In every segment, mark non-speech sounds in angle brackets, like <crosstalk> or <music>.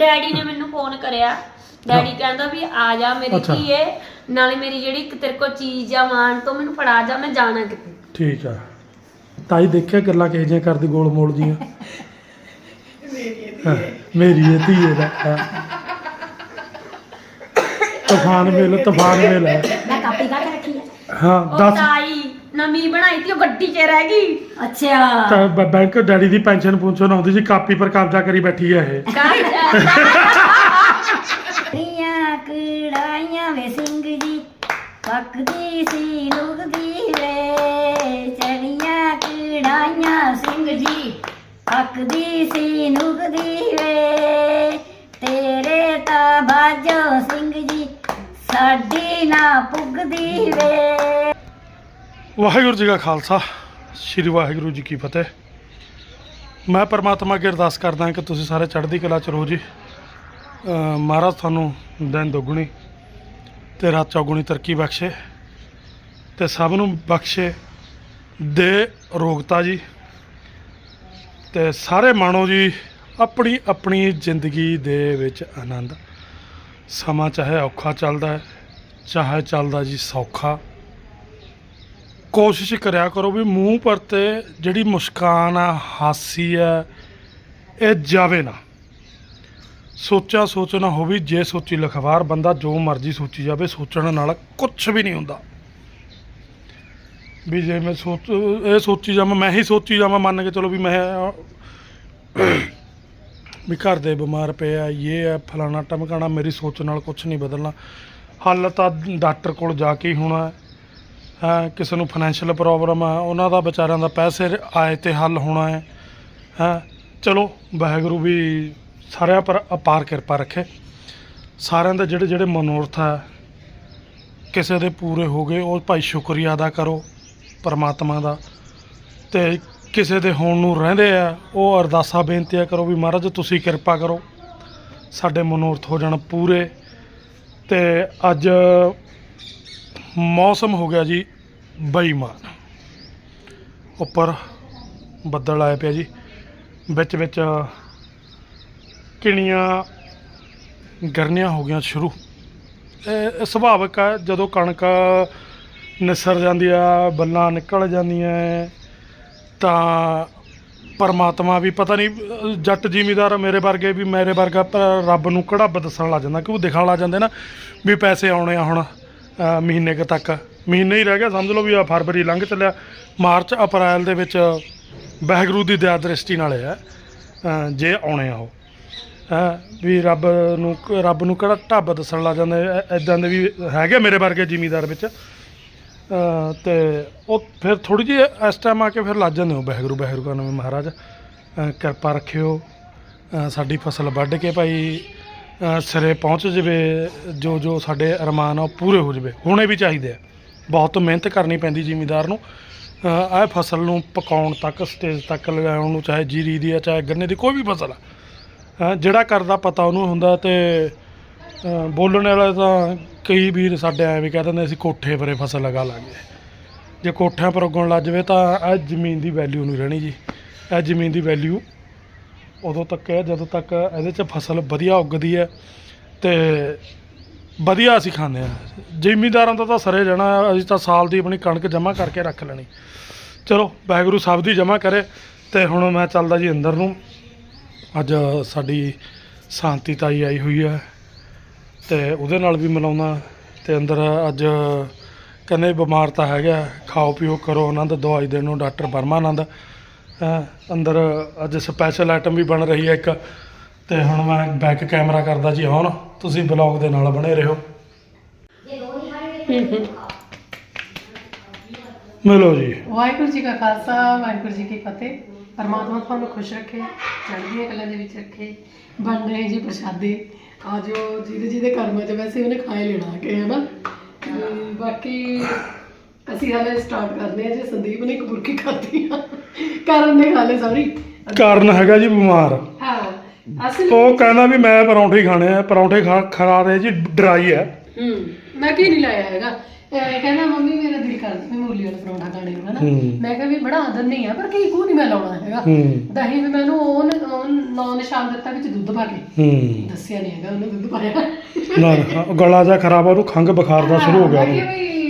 Daddy ਨੇ ਮੈਨੂੰ phone ਕਰਿਆ। ਡੈਡੀ ਕਹਿੰਦਾ ਵੀ ਆ ਜਾ ਮੇਰੀ ਅੱਛਾ। ਧੀਏ ਨਾਲੇ ਮੇਰੀ ਜਿਹੜੀ ਇੱਕ ਤੇਰੇ ਕੋਲ ਚੀਜ਼ ਆ ਮਾਨ ਤੋਂ ਮੈਨੂੰ ਫੜਾ ਜਾ ਮੈਂ ਜਾਣਾ ਕਿਤੇ ਠੀਕ ਆ। ਤਾਈ ਦੇਖਿਆ ਗੱਲਾਂ ਕਿਹੋ ਜਿਹੀਆਂ ਕਰਦੀ ਗੋਲ ਮੋਲ ਜੀਆਂ? ਹਾਂ, ਮੇਰੀ ਇਹ ਧੀਏ ਦਾ ਹਾਂ। ਤੂਫਾਨ ਵੇਲ ਤੂਫਾਨ ਹੈ ਮੈਂ ਕਾਪੀ ਕੇ ਰੱਖੀ ਹੈ ਹਾਂ ਉਹ ਦੱਸ। ਤਾਈ। ਨਵੀਂ ਬਣਾਈ ਤੀ ਉਹ ਗੱਡੀ 'ਚ ਰਹਿ ਗਈ। ਅੱਛਾ। ਤਾਂ ਬ- ਬੈਂਕ ਡੈਡੀ ਦੀ ਪੈਨਸ਼ਨ ਪੁੰਸ਼ਨ ਆਉਂਦੀ ਸੀ ਕਾਪੀ ਪਰ ਕਬਜ਼ਾ ਕਰੀ ਬੈਠੀ ਹੈ ਇਹ। ਰੀਆਂ ਕੜਾਈਆਂ ਵੇ ਸਿੰਘ ਜੀ ਪੱਕਦੀ ਸੀ ਲੁਗਦੀ ਵੇ। ਚੜੀਆਂ ਕੜਾਈਆਂ ਸਿੰਘ ਜੀ ਪੱਕਦੀ ਸੀ ਲੁਗਦੀ ਵੇ। ਤੇਰੇ ਤਾਂ ਬਾਜੋ ਸਿੰਘ ਜੀ ਸਾਡੀ ਨਾ ਪੁੱਗਦੀ ਵੇ। ਵਾਹਿਗੁਰੂ ਜੀ ਕਾ ਖਾਲਸਾ, ਸ੍ਰੀ ਵਾਹਿਗੁਰੂ ਜੀ ਕੀ ਫਤਿਹ। ਮੈਂ ਪਰਮਾਤਮਾ ਅੱਗੇ ਅਰਦਾਸ ਕਰਦਾ ਕਿ ਤੁਸੀਂ ਸਾਰੇ ਚੜ੍ਹਦੀ ਕਲਾ ਚ ਰਹੋ ਜੀ। ਮਹਾਰਾਜ ਤੁਹਾਨੂੰ ਦਿਨ ਦੁੱਗਣੀ ਤੇ ਰਾਤ ਚੌਗੁਣੀ ਤਰੱਕੀ ਬਖਸ਼ੇ ਤੇ ਸਭ ਨੂੰ ਬਖਸ਼ੇ ਦੇ ਰੋਗਤਾ ਜੀ। ਤੇ ਸਾਰੇ ਮਾਣੋ ਜੀ, ਆਪਣੀ ਆਪਣੀ ਜ਼ਿੰਦਗੀ ਦੇ ਵਿੱਚ ਆਨੰਦ। ਸਮਾਂ ਚਾਹੇ ਔਖਾ ਚੱਲਦਾ ਹੈ, ਚਾਹੇ ਚੱਲਦਾ ਜੀ ਸੌਖਾ। ਕੋਸ਼ਿਸ਼ ਕਰਿਆ ਕਰੋ ਵੀ ਮੂੰਹ ਪਰ ਤੇ ਜਿਹੜੀ ਮੁਸਕਾਨ ਆ, ਹਾਸੀ ਆ, ਇਹ ਜਾਵੇ ਨਾ। ਸੋਚਾ ਸੋਚ ਨਾ ਹੋਵੇ, ਜੇ ਸੋਚੀ ਲਖਵਾਰ ਬੰਦਾ ਜੋ ਮਰਜ਼ੀ ਸੋਚੀ ਜਾਵੇ, ਸੋਚਣ ਨਾਲ ਕੁਝ ਵੀ ਨਹੀਂ ਹੁੰਦਾ। ਵੀ ਜੇ ਮੈਂ ਸੋਚ, ਇਹ ਸੋਚੀ ਜਾਵਾਂ, ਮੈਂ ਹੀ ਸੋਚੀ ਜਾਵਾਂ, ਮੰਨ ਕੇ ਚਲੋ ਵੀ ਮੈਂ, ਵੀ ਘਰ ਦੇ ਬਿਮਾਰ ਪਏ ਆ ਇਹ ਹੈ ਫਲਾਣਾ ਟਮਕਾਣਾ, ਮੇਰੀ ਸੋਚ ਨਾਲ ਕੁਝ ਨਹੀਂ ਬਦਲਣਾ। ਹੱਲ ਤਾਂ ਡਾਕਟਰ ਕੋਲ ਜਾ ਕੇ ਹੀ ਹੋਣਾ। ਕਿਸੇ ਨੂੰ ਫਾਈਨੈਂਸ਼ੀਅਲ ਪ੍ਰੋਬਲਮ ਆ ਉਹਨਾਂ ਦਾ ਵਿਚਾਰਿਆਂ ਦਾ ਪੈਸੇ ਆਏ ਤੇ ਹੱਲ ਹੋਣਾ ਹੈ ਹੈ। ਚਲੋ, ਵਾਹਿਗੁਰੂ ਵੀ ਸਾਰਿਆਂ ਪਰ ਅਪਾਰ ਕਿਰਪਾ ਰੱਖੇ। ਸਾਰਿਆਂ ਦੇ ਜਿਹੜੇ ਜਿਹੜੇ ਮਨੋਰਥ ਹੈ, ਕਿਸੇ ਦੇ ਪੂਰੇ ਹੋ ਗਏ, ਉਹ ਭਾਈ ਸ਼ੁਕਰੀਆ ਅਦਾ ਕਰੋ ਪਰਮਾਤਮਾ ਦਾ। ਤੇ ਕਿਸੇ ਦੇ ਹੋਣ ਨੂੰ ਰਹਿੰਦੇ ਆ, ਉਹ ਅਰਦਾਸਾਂ ਬੇਨਤੀਆਂ ਕਰੋ ਵੀ ਮਹਾਰਾਜ ਤੁਸੀਂ ਕਿਰਪਾ ਕਰੋ। ਸਾਡੇ ਮਨੋਰਥ ਹੋ ਜਾਣ ਪੂਰੇ। ਤੇ ਅੱਜ ਮੌਸਮ ਹੋ ਗਿਆ ਜੀ ਬੇਈਮਾਨ। ਉੱਪਰ ਬੱਦਲ ਆਏ ਪਿਆ ਜੀ। ਵਿੱਚ ਵਿੱਚ ਕਿਣੀਆਂ ਗਰਨੀਆਂ ਹੋ ਗਈਆਂ ਸ਼ੁਰੂ। ਇਹ ਸੁਭਾਵਿਕ ਹੈ ਜਦੋਂ ਕਣਕ ਨਿਸਰ ਜਾਂਦੀ ਆ ਬੱਲਾਂ ਨਿਕਲ ਜਾਂਦੀਆਂ ਤਾਂ ਪਰਮਾਤਮਾ ਵੀ ਪਤਾ ਨਹੀਂ, ਜੱਟ ਜ਼ਿਮੀਦਾਰ ਮੇਰੇ ਵਰਗੇ ਵੀ ਮੇਰੇ ਵਰਗਾ ਪ- ਰੱਬ ਨੂੰ ਕੜੱਬ ਦੱਸਣ ਲੱਗ ਜਾਂਦਾ ਕਿ ਉਹ ਦਿਖਣ ਲੱਗ ਜਾਂਦੇ ਨਾ, ਵੀ ਪੈਸੇ ਆਉਣੇ ਆ ਹੁਣ। ਮਹੀਨੇ ਕੁ ਤੱਕ। ਮਹੀਨੇ ਹੀ ਰਹਿ ਗਿਆ, ਸਮਝ ਲਓ ਵੀ ਆ ਫਰਵਰੀ ਲੰਘ ਚੱਲਿਆ। ਮਾਰਚ, ਅਪ੍ਰੈਲ ਦੇ ਵਿੱਚ ਵਾਹਿਗੁਰੂ ਦੀ ਦਇਆ ਦ੍ਰਿਸ਼ਟੀ ਨਾਲ ਹੈ ਜੇ ਆਉਣੇ ਆ ਉਹ। ਹੈਂ ਵੀ ਰੱਬ ਨੂੰ ਰੱਬ ਨੂੰ ਕਿਹੜਾ ਢੱਬ ਦੱਸਣ ਲੱਗ ਜਾਂਦੇ ਐਦਾਂ ਦੇ ਵੀ ਹੈਗੇ ਮੇਰੇ ਵਰਗੇ ਜ਼ਿਮੀਦਾਰ ਵਿੱਚ। ਅਹ ਤੇ ਉਹ ਫਿਰ ਥੋੜੀ ਜਿਹੀ ਇਸ ਟਾਈਮ ਆ ਕੇ ਫਿਰ ਲੱਜ ਜਾਂਦੇ ਹੋ, ਵਾਹਿਗੁਰੂ ਵਾਹਿਗੁਰੂ ਕਰਨ ਵੀ ਮਹਾਰਾਜ। ਕਿਰਪਾ ਰੱਖਿਓ। ਸਾਡੀ ਫਸਲ ਵੱਢ ਕੇ ਭਾਈ ਸਿਰੇ ਪਹੁੰਚ ਜਵੇ, ਜੋ ਜੋ ਸਾਡੇ ਅਰਮਾਨ ਆ, ਉਹ ਪੂਰੇ ਹੋ ਜਵੇ। ਹੋਣੇ ਵੀ ਚਾਹੀਦੇ ਆ। ਬਹੁਤ ਮਿਹਨਤ ਕਰਨੀ ਪੈਂਦੀ ਜ਼ਿਮੀਦਾਰ ਨੂੰ। ਆਹ ਫਸਲ ਨੂੰ ਪਕਾਉਣ ਤੱਕ, ਸਟੇਜ ਤੱਕ ਲਗਾਉਣ ਨੂੰ, ਚਾਹੇ ਜੀਰੀ ਦੀ ਆ, ਚਾਹੇ ਗੰਨੇ ਦੀ, ਕੋਈ ਵੀ ਫਸਲ ਆ। ਹਾਂ ਜਿਹੜਾ ਕਰਦਾ ਪਤਾ ਉਹਨੂੰ ਹੁੰਦਾ ਤੇ ਬੋਲਣ ਵਾਲਾ ਤਾਂ ਕਈ ਵੀਰ ਸਾਡੇ ਐਵੇਂ ਕਹਿ ਦਿੰਦੇ, ਅਸੀਂ ਕੋਠੇ ਪਰੇ ਫਸਲ ਲਗਾ ਲਾਂਗੇ। ਜੇ ਕੋਠਿਆਂ ਪਰ ਉੱਗਣ ਲੱਗ ਜਾਵੇ ਤਾਂ ਇਹ ਜ਼ਮੀਨ ਦੀ ਵੈਲਿਊ ਨਹੀਂ ਰਹਿਣੀ ਜੀ। ਇਹ ਜ਼ਮੀਨ ਦੀ ਵੈਲਿਊ ਉਦੋਂ ਤੱਕ ਹੈ ਜਦੋਂ ਤੱਕ ਇਹਦੇ 'ਚ ਫਸਲ ਵਧੀਆ ਉੱਗਦੀ ਹੈ ਤੇ ਵਧੀਆ ਅਸੀਂ ਖਾਂਦੇ ਆ ਜ਼ਿਮੀਦਾਰਾਂ ਦਾ ਤਾਂ ਸਰੇ ਜਾਣਾ ਅਸੀਂ ਤਾਂ ਸਾਲ ਦੀ ਆਪਣੀ ਕਣਕ ਜਮ੍ਹਾਂ ਕਰਕੇ ਰੱਖ ਲੈਣੀ। ਚਲੋ ਵਾਹਿਗੁਰੂ ਸਾਹਿਬ ਦੀ ਜਮ੍ਹਾਂ ਕਰੇ ਤੇ ਹੁਣ ਮੈਂ ਚੱਲਦਾ ਜੀ ਅੰਦਰ ਨੂੰ। ਅੱਜ ਸਾਡੀ ਸ਼ਾਂਤੀ ਤਾਈ ਆਈ ਹੋਈ ਹੈ ਤੇ ਉਹਦੇ ਨਾਲ ਵੀ ਮਿਲਾਉਣਾ ਤੇ ਅੰਦਰ ਅੱਜ ਕਹਿੰਦੇ ਬਿਮਾਰ ਤਾਂ ਹੈਗਾ ਖਾਓ ਪੀਓ ਕਰੋ ਆਨੰਦ ਦਵਾਈ ਦੇਣ ਨੂੰ ਡਾਕਟਰ ਪਰਮਾਨੰਦ ਹੈਂ, ਅੰਦਰ ਅੱਜ ਸਪੈਸ਼ਲ ਆਈਟਮ ਵੀ ਬਣ ਰਹੀ ਹੈ ਇੱਕ, ਤੇ ਹੁਣ ਮੈਂ ਬੈਕ ਕੈਮਰਾ ਕਰਦਾ ਜੀ ਹੁਣ ਤੁਸੀਂ ਬਲੌਗ ਦੇ ਨਾਲ ਬਣੇ ਰਹੋ। ਮਿਲੋ ਜੀ। ਵਾਹਿਗੁਰੂ ਜੀ ਕਾ ਖਾਲਸਾ, ਵਾਹਿਗੁਰੂ ਜੀ ਕੀ ਫਤਿਹ। ਪਰਮਾਤਮਾ ਤੁਹਾਨੂੰ ਖੁਸ਼ ਰੱਖੇ, ਚੜ੍ਹਦੀਆਂ ਕਲਾਂ ਦੇ ਵਿੱਚ ਰੱਖੇ, ਬਣ ਰਹੇ ਜੀ ਪ੍ਰਸ਼ਾਦੇ। ਆ ਜਿਹਦੇ ਜਿਹਦੇ ਕਰਮਾਂ 'ਚ ਵੈਸੇ ਉਹਨੇ ਖਾਏ ਲੈਣਾ, ਕਿ ਹੈ ਨਾ? ਬਾਕੀ ਅਸੀਂ ਹਾਲੇ ਸਟਾਰਟ ਕਰਨੇ ਆ ਜੀ ਸੰਦੀਪ ਨੇ ਇੱਕ ਬੁਰਕੀ ਖਾਧੀ ਆ। ਕਰਨ ਨੇ ਲਏ ਸੌਰੀ ਕਾਰਨ ਹੈਗਾ ਜੀ ਬਿਮਾਰ। ਹਾਂ ਅਸਲ ਉਹ ਕਹਿੰਦਾ ਵੀ ਮੈਂ ਪਰੌਂਠੇ ਖਾਣੇ ਆ ਪਰੌਂਠੇ ਖਾ ਖਾ ਰਹੇ ਜੀ ਡਰਾਈ ਹੈ ਹੂੰ ਮੈਂ ਕੀ ਨਹੀਂ ਲਾਇਆ ਹੈਗਾ। ਇਹ ਕਹਿੰਦਾ ਮੰਮੀ ਮੇਰਾ ਦਿਲ ਕਰਦਾ ਵੀ ਮੂਲੀ ਵਾਲਾ ਪਰੌਂਠਾ ਖਾਣੇ ਨੂੰ ਹਨਾ। ਮੈਂ ਕਿਹਾ ਵੀ ਬਣਾ ਦਿੰਨੀ ਆ ਪਰ ਕੀ ਕੋ ਨਹੀਂ ਮੈਂ ਲਾਉਣਾ ਹੈਗਾ। ਦਹੀਂ ਵੀ ਮੈਨੂੰ ਉਹ ਉਹ ਨੌ ਨਿਸ਼ਾਨ ਦਿੱਤਾ ਵਿੱਚ ਦੁੱਧ ਪਾ ਕੇ। ਹੂੰ। ਦੱਸਿਆ ਨਹੀਂ ਹੈਗਾ ਉਹਨੇ ਦੁੱਧ ਪਾਇਆ। ਨਾ ਗਲਾ ਜਾ ਖਰਾਬ ਆ ਉਹਨੂੰ ਖੰਘ ਬੁਖਾਰ ਦਾ ਸ਼ੁਰੂ ਹੋ ਗਿਆ ਮੈਂ ਉਹਨੂੰ। ਕਿਹਾ ਵੀ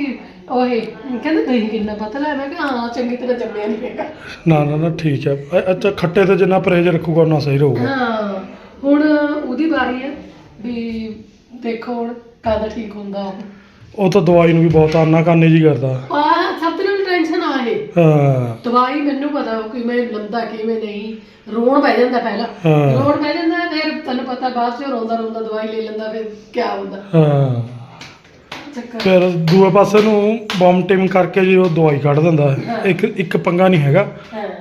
ਓਏ ਕਹਿੰਦਾ ਦਹੀਂ ਕਿੰਨਾ ਪਤਲਾ ਹੈ? ਮੈਂ ਕਿਹਾ ਹਾਂ ਚੰਗੀ ਤਰ੍ਹਾਂ ਜੰਮਿਆ ਨਹੀਂ ਹੈਗਾ। ਨਾ ਨਾ ਨਾ ਠੀਕ ਹੈ। ਅ- ਅੱਛਾ ਖੱਟੇ ਤੇ ਜਿੰਨਾ ਪਰਹੇਜ਼ ਰੱਖੂਗਾ ਉਹਨਾਂ ਸਹੀ ਰਹੂਗਾ। ਹਾਂ ਹੁਣ ਉਹਦੀ ਵਾਰੀ ਹੈ ਵੀ ਦੇਖੋ ਹੁਣ ਕਦ ਠੀਕ ਹੁੰਦਾ ਉਹ। ਉਹ ਤਾਂ ਦਵਾਈ ਨੂੰ ਵੀ ਬਹੁਤ ਆਨਾ ਕਰਨੀ ਜੀ ਕਰਦਾ। ਆ ਸਭ ਤੋਂ ਟੈਨਸ਼ਨ ਆ ਇਹ। ਹਾਂ। ਦਵਾਈ ਮੈਨੂੰ ਪਤਾ ਉਹ ਕਿਵੇਂ ਲੰਦਾ ਕਿਵੇਂ ਨਹੀਂ। ਰੋਣ ਪੈ ਜਾਂਦਾ ਪਹਿਲਾਂ। ਹਾਂ। ਰੋਣ ਪੈ ਜਾਂਦਾ ਫਿਰ ਤੈਨੂੰ ਪਤਾ ਬਾਅਦ ਚ ਰੋਂਦਾ ਰੋਂਦਾ ਦਵਾਈ ਲੈ ਲੈਂਦਾ ਫਿਰ ਕੀ ਹੁੰਦਾ। ਹਾਂ। ਚੱਕਰ ਫਿਰ ਦੂਏ ਪਾਸੇ ਨੂੰ ਵੋਮਟਿੰਗ ਕਰਕੇ ਜੀ ਉਹ ਦਵਾਈ ਕੱਢ ਦਿੰਦਾ ਹੈ। ਇੱਕ ਇੱਕ ਪੰਗਾ ਨਹੀਂ ਹੈਗਾ।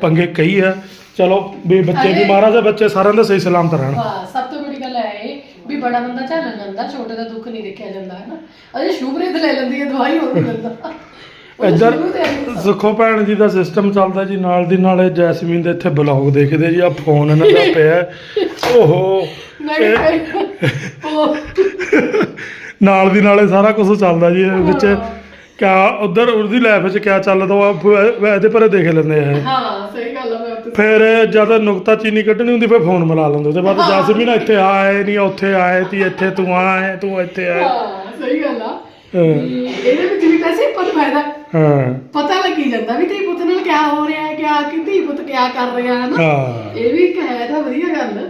ਪੰਗੇ ਕਈ ਆ ਚਲੋ ਵੀ ਬੱਚੇ ਵੀ ਮਹਾਰਾਜ ਦੇ ਬੱਚੇ ਸਾਰਿਆਂ ਦੇ ਸਹੀ ਸਲਾਮਤ ਰਹਿਣ। ਹਾਂ ਸਭ ਤੋਂ ਵੱਡੀ ਗੱਲ ਹੈ ਇਹ ਵੀ ਬੜਾ ਬੰਦਾ ਝੱਲ ਜਾਂਦਾ ਛੋਟੇ ਦਾ ਦੁੱਖ ਨਹੀਂ ਦੇਖਿਆ ਜਾਂਦਾ ਹੈ ਨਾ ਅਜੇ ਸ਼ੁਭਰੀਤ ਲੈ ਲੈਂਦੀ ਹੈ ਦਵਾਈ ਹੋਰ ਨਹੀਂ ਲੈਂਦਾ ਇੱਧਰ ਸੁਖੋ ਭੈਣ ਜੀ ਦਾ ਸਿਸਟਮ ਚੱਲਦਾ ਜੀ ਨਾਲ ਦੀ ਨਾਲ ਇਹ ਜੈਸਮੀਨ ਦੇ ਇੱਥੇ ਬਲੌਗ ਦੇਖਦੇ ਜੀ ਆ ਫੋਨ ਇਹਨਾਂ ਦਾ ਪਿਆ <laughs> ਓਹੋ ਨਹੀਂ ਨਹੀਂ। ਉਹ <laughs> ਨਾਲ ਦੀ ਨਾਲੇ ਸਾਰਾ ਕੁਝ ਚੱਲਦਾ ਜੀ ਇਹਦੇ ਵਿੱਚ ਕਿਆ ਉਧਰ ਉਹਦੀ ਲਾਈਫ ਵਿੱਚ ਕਿਆ ਚੱਲਦਾ ਉਹ ਇਹਦੇ ਪਰੇ ਦੇਖ ਲੈਂਦੇ ਆ। ਹਾਂ ਸਹੀ ਗੱਲ ਹੈ ਮੈਂ ਫਿਰ ਜਦ ਨੁਕਤਾ ਚੀਨੀ ਕੱਢਣੀ ਹੁੰਦੀ ਫਿਰ ਫੋਨ ਮਿਲਾ ਲੈਂਦੇ ਉਹਦੇ ਬਾਅਦ ਜੈਸਮੀਨ ਇੱਥੇ ਆਏ ਨਹੀਂ ਉੱਥੇ ਆਏ ਤੀ ਇੱਥੇ ਤੂੰ ਆਏ ਤੂੰ ਇੱਥੇ ਆਏ। ਹਾਂ ਸਹੀ ਗੱਲ ਆ। ਵੀ ਇਹਦੇ ਵਿੱਚ ਵੀ ਵੈਸੇ ਪਰ ਫਾਇਦਾ। ਹਾਂ। ਪਤਾ ਲੱਗੀ ਜਾਂਦਾ ਵੀ ਧੀ ਪੁੱਤ ਨਾਲ ਕਿਆ ਹੋ ਰਿਹਾ ਹੈ ਕਿਆ ਕਿ ਧੀ ਪੁੱਤ ਕਿਆ ਕਰ ਰਿਹਾ ਹੈ ਨਾ ਹਾਂ। ਇਹ ਵੀ ਇੱਕ ਹੈ ਤਾਂ ਵਧੀਆ ਗੱਲ।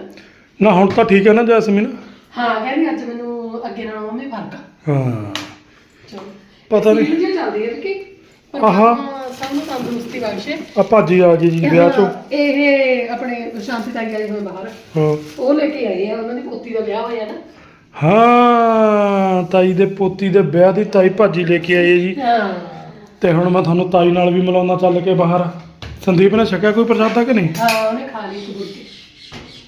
ਨਾ ਹੁਣ ਤਾਂ ਠੀਕ ਹੈ ਨਾ ਜੈਸਮੀਨ? ਹਾਂ ਕਹਿੰਦੀ ਅੱਜ ਮੈਨੂੰ ਅੱਗੇ ਨਾਲੋਂ ਮੰਮੀ ਫ਼ਰਕ ਆ। ਹਾਂ। ਚਲੋ। ਪਤਾ ਨਹੀਂ। ਵੀਡੀਓ ਚੱਲਦੀ ਹੈ ਕਿ? ਆਹਾ। ਸਭ ਨੂੰ ਤੰਦਰੁਸਤੀ ਬਖਸ਼ੇ। ਆ ਭਾਜੀ ਆ ਗਈ ਜੀ ਵਿਆਹ ਚੋਂ। ਇਹ ਆਪਣੇ ਸ਼ਾਂਤੀ ਤਾਈ ਆਏ ਹੋਏ ਬਾਹਰ ਹਾਂ। ਉਹ ਲੈ ਕੇ ਆਏ ਆ ਉਹਨਾਂ ਦੀ ਪੋਤੀ ਦਾ ਵਿਆਹ ਹੋਇਆ ਨਾ। ਹਾਂ ਤਾਈ ਦੇ ਪੋਤੀ ਦੇ ਵਿਆਹ ਦੀ ਤਾਈ ਭਾਜੀ ਲੈ ਕੇ ਆਈ ਹੈ ਜੀ। ਹਾਂ। ਤੇ ਹੁਣ ਮੈਂ ਤੁਹਾਨੂੰ ਤਾਈ ਨਾਲ ਵੀ ਮਿਲਾਉਣਾ ਚੱਲ ਕੇ ਬਾਹਰ। ਸੰਦੀਪ ਨੇ ਛਕਿਆ ਕੋਈ ਪ੍ਰਸ਼ਾਦਾ ਕਿ ਨਹੀਂ? ਹਾਂ ਉਹਨੇ ਖਾ ਲਈ ਇੱਕ ਬੁਰਕੀ।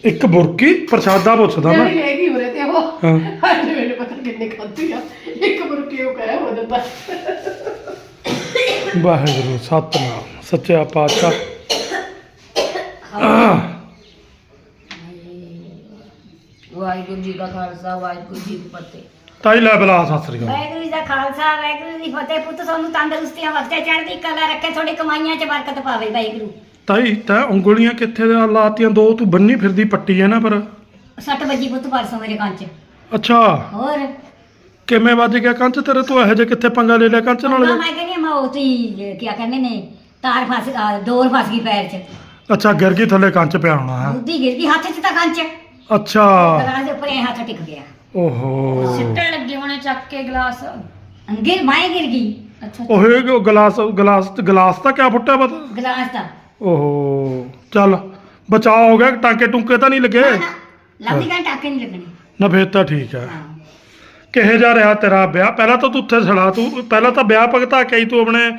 ਇੱਕ ਬੁਰਕੀ? ਪ੍ਰਸ਼ਾਦਾ ਪੁੱਛਦਾ ਮੈਂ। ਜਿਹੜੀ ਹੈਗੀ ਤੇ ਉਹ ਹਾਂ। ਅੱਜ ਮੈਨੂੰ ਪਤਾ ਕਿੰਨੇ ਖਾਧੀ ਆ। ਇੱਕ ਬੁਰਕੀ ਉਹ ਕਹਿਆ ਹੋ ਜਾਂਦਾ ਵਾਹਿਗੁਰੂ ਸਤਨਾਮ ਸੱਚਾ ਪਾਤਸ਼ਾਹ। ਵਾਹਿਗੁਰੂ ਜੀ ਦਾ ਖਾਲਸਾ ਵਾਹਿਗੁਰੂ ਜੀ ਕੀ ਫਤਿਹ। ਤਾਈ ਲੈ ਬਲਾ ਸਤਿ ਸ੍ਰੀ ਅਕਾਲ। ਵਾਹਿਗੁਰੂ ਜੀ ਦਾ ਖਾਲਸਾ ਵਾਹਿਗੁਰੂ ਜੀ ਦੀ ਫਤਿਹ। ਪੁੱਤ ਤੁਹਾਨੂੰ ਤੰਦਰੁਸਤੀਆਂ ਬਖਸ਼ੇ ਚੜ੍ਹਦੀ ਕਲਾ ਰੱਖੇ ਤੁਹਾਡੀ ਕਮਾਈਆਂ 'ਚ ਬਰਕਤ ਪਾਵੇ ਵਾਹਿਗੁਰੂ। ਤਾਈ ਤੈ ਉਂਗਲੀਆਂ ਕਿੱਥੇ ਦੇ ਲਾਤੀਆਂ? ਦੋ ਤੂੰ ਬੰਨੀ ਫਿਰਦੀ ਪੱਟੀ ਹੈ ਨਾ ਪਰ। ਸੱਟ ਵੱਜੀ ਪੁੱਤ ਪਰਸੋਂ ਮੇਰੇ ਕੰਨ 'ਚ। ਅੱਛਾ। ਹੋਰ? ਕਿਵੇਂ ਵੱਜ ਗਿਆ ਕੰਚ ਤੇਰੇ? ਤੂੰ ਇਹੋ ਜਿਹੇ ਕਿੱਥੇ ਪੰਗਾ ਲੈ ਲਿਆ ਕੰਚ ਨਾਲ? ਮੈਂ ਕਹਿੰਦੀ ਹਾਂ, ਮੈਂ ਉਹ ਤੀ ਕੀ ਕਹਿੰਦੇ ਨੇ ਤਾਰ ਫਸ ਆ, ਡੋਰ ਫਸ ਗਈ ਪੈਰ 'ਚ। ਅੱਛਾ ਗਿਰ ਗਈ ਥੱਲੇ ਕੰਚ ਪਿਆ ਹੋਣਾ ਹੈ? ਬੁੱਧੀ ਗਿਰ ਗਈ ਹੱਥ 'ਚ ਤਾਂ ਕੰਨ 'ਚ। ਅੱਛਾ। ਗਲਾਸ ਦੇ ਉੱਪਰ ਇਹ ਹੱਥ ਟਿਕ ਗਿਆ। ਓਹੋ। ਸਿੱਟਣ ਲੱਗੇ ਹੋਣੇ ਚੱਕ ਕੇ ਗਲਾਸ। ਗਿਰ ਮਾਏ ਗਿਰ ਗਈ। ਅੱਛਾ ਉਹ ਗਲਾਸ ਗਲਾਸ ਗਲਾਸ ਤਾਂ ਕਿਆ ਫੁੱਟਿਆ ਪਤਾ? ਗਲਾਸ ਦਾ ਓਹੋ। ਚੱਲ ਬਚਾਅ ਹੋ ਗਿਆ ਟਾਂਕੇ ਟੁੰਕੇ ਤਾਂ ਨਹੀਂ ਲੱਗੇ? ਲੱਭਦੀ ਕਾਂ ਟਾਕੇ ਨਹੀਂ ਲੱਗਣੇ। ਨਾ ਫੇਰ ਤਾਂ ਠੀਕ ਹੈ। ਹਾਂ। ਕਿਹੇ ਜਾ ਰਿਹਾ ਤੇਰਾ ਵਿਆਹ? ਪਹਿਲਾਂ ਤਾਂ ਤੂੰ ਉੱਥੇ ਛੜਾ ਤੂੰ ਪਹਿਲਾਂ ਤਾਂ ਵਿਆਹ ਭਗਤਾ ਕੇ ਆਈ ਤੂੰ ਆਪਣੇ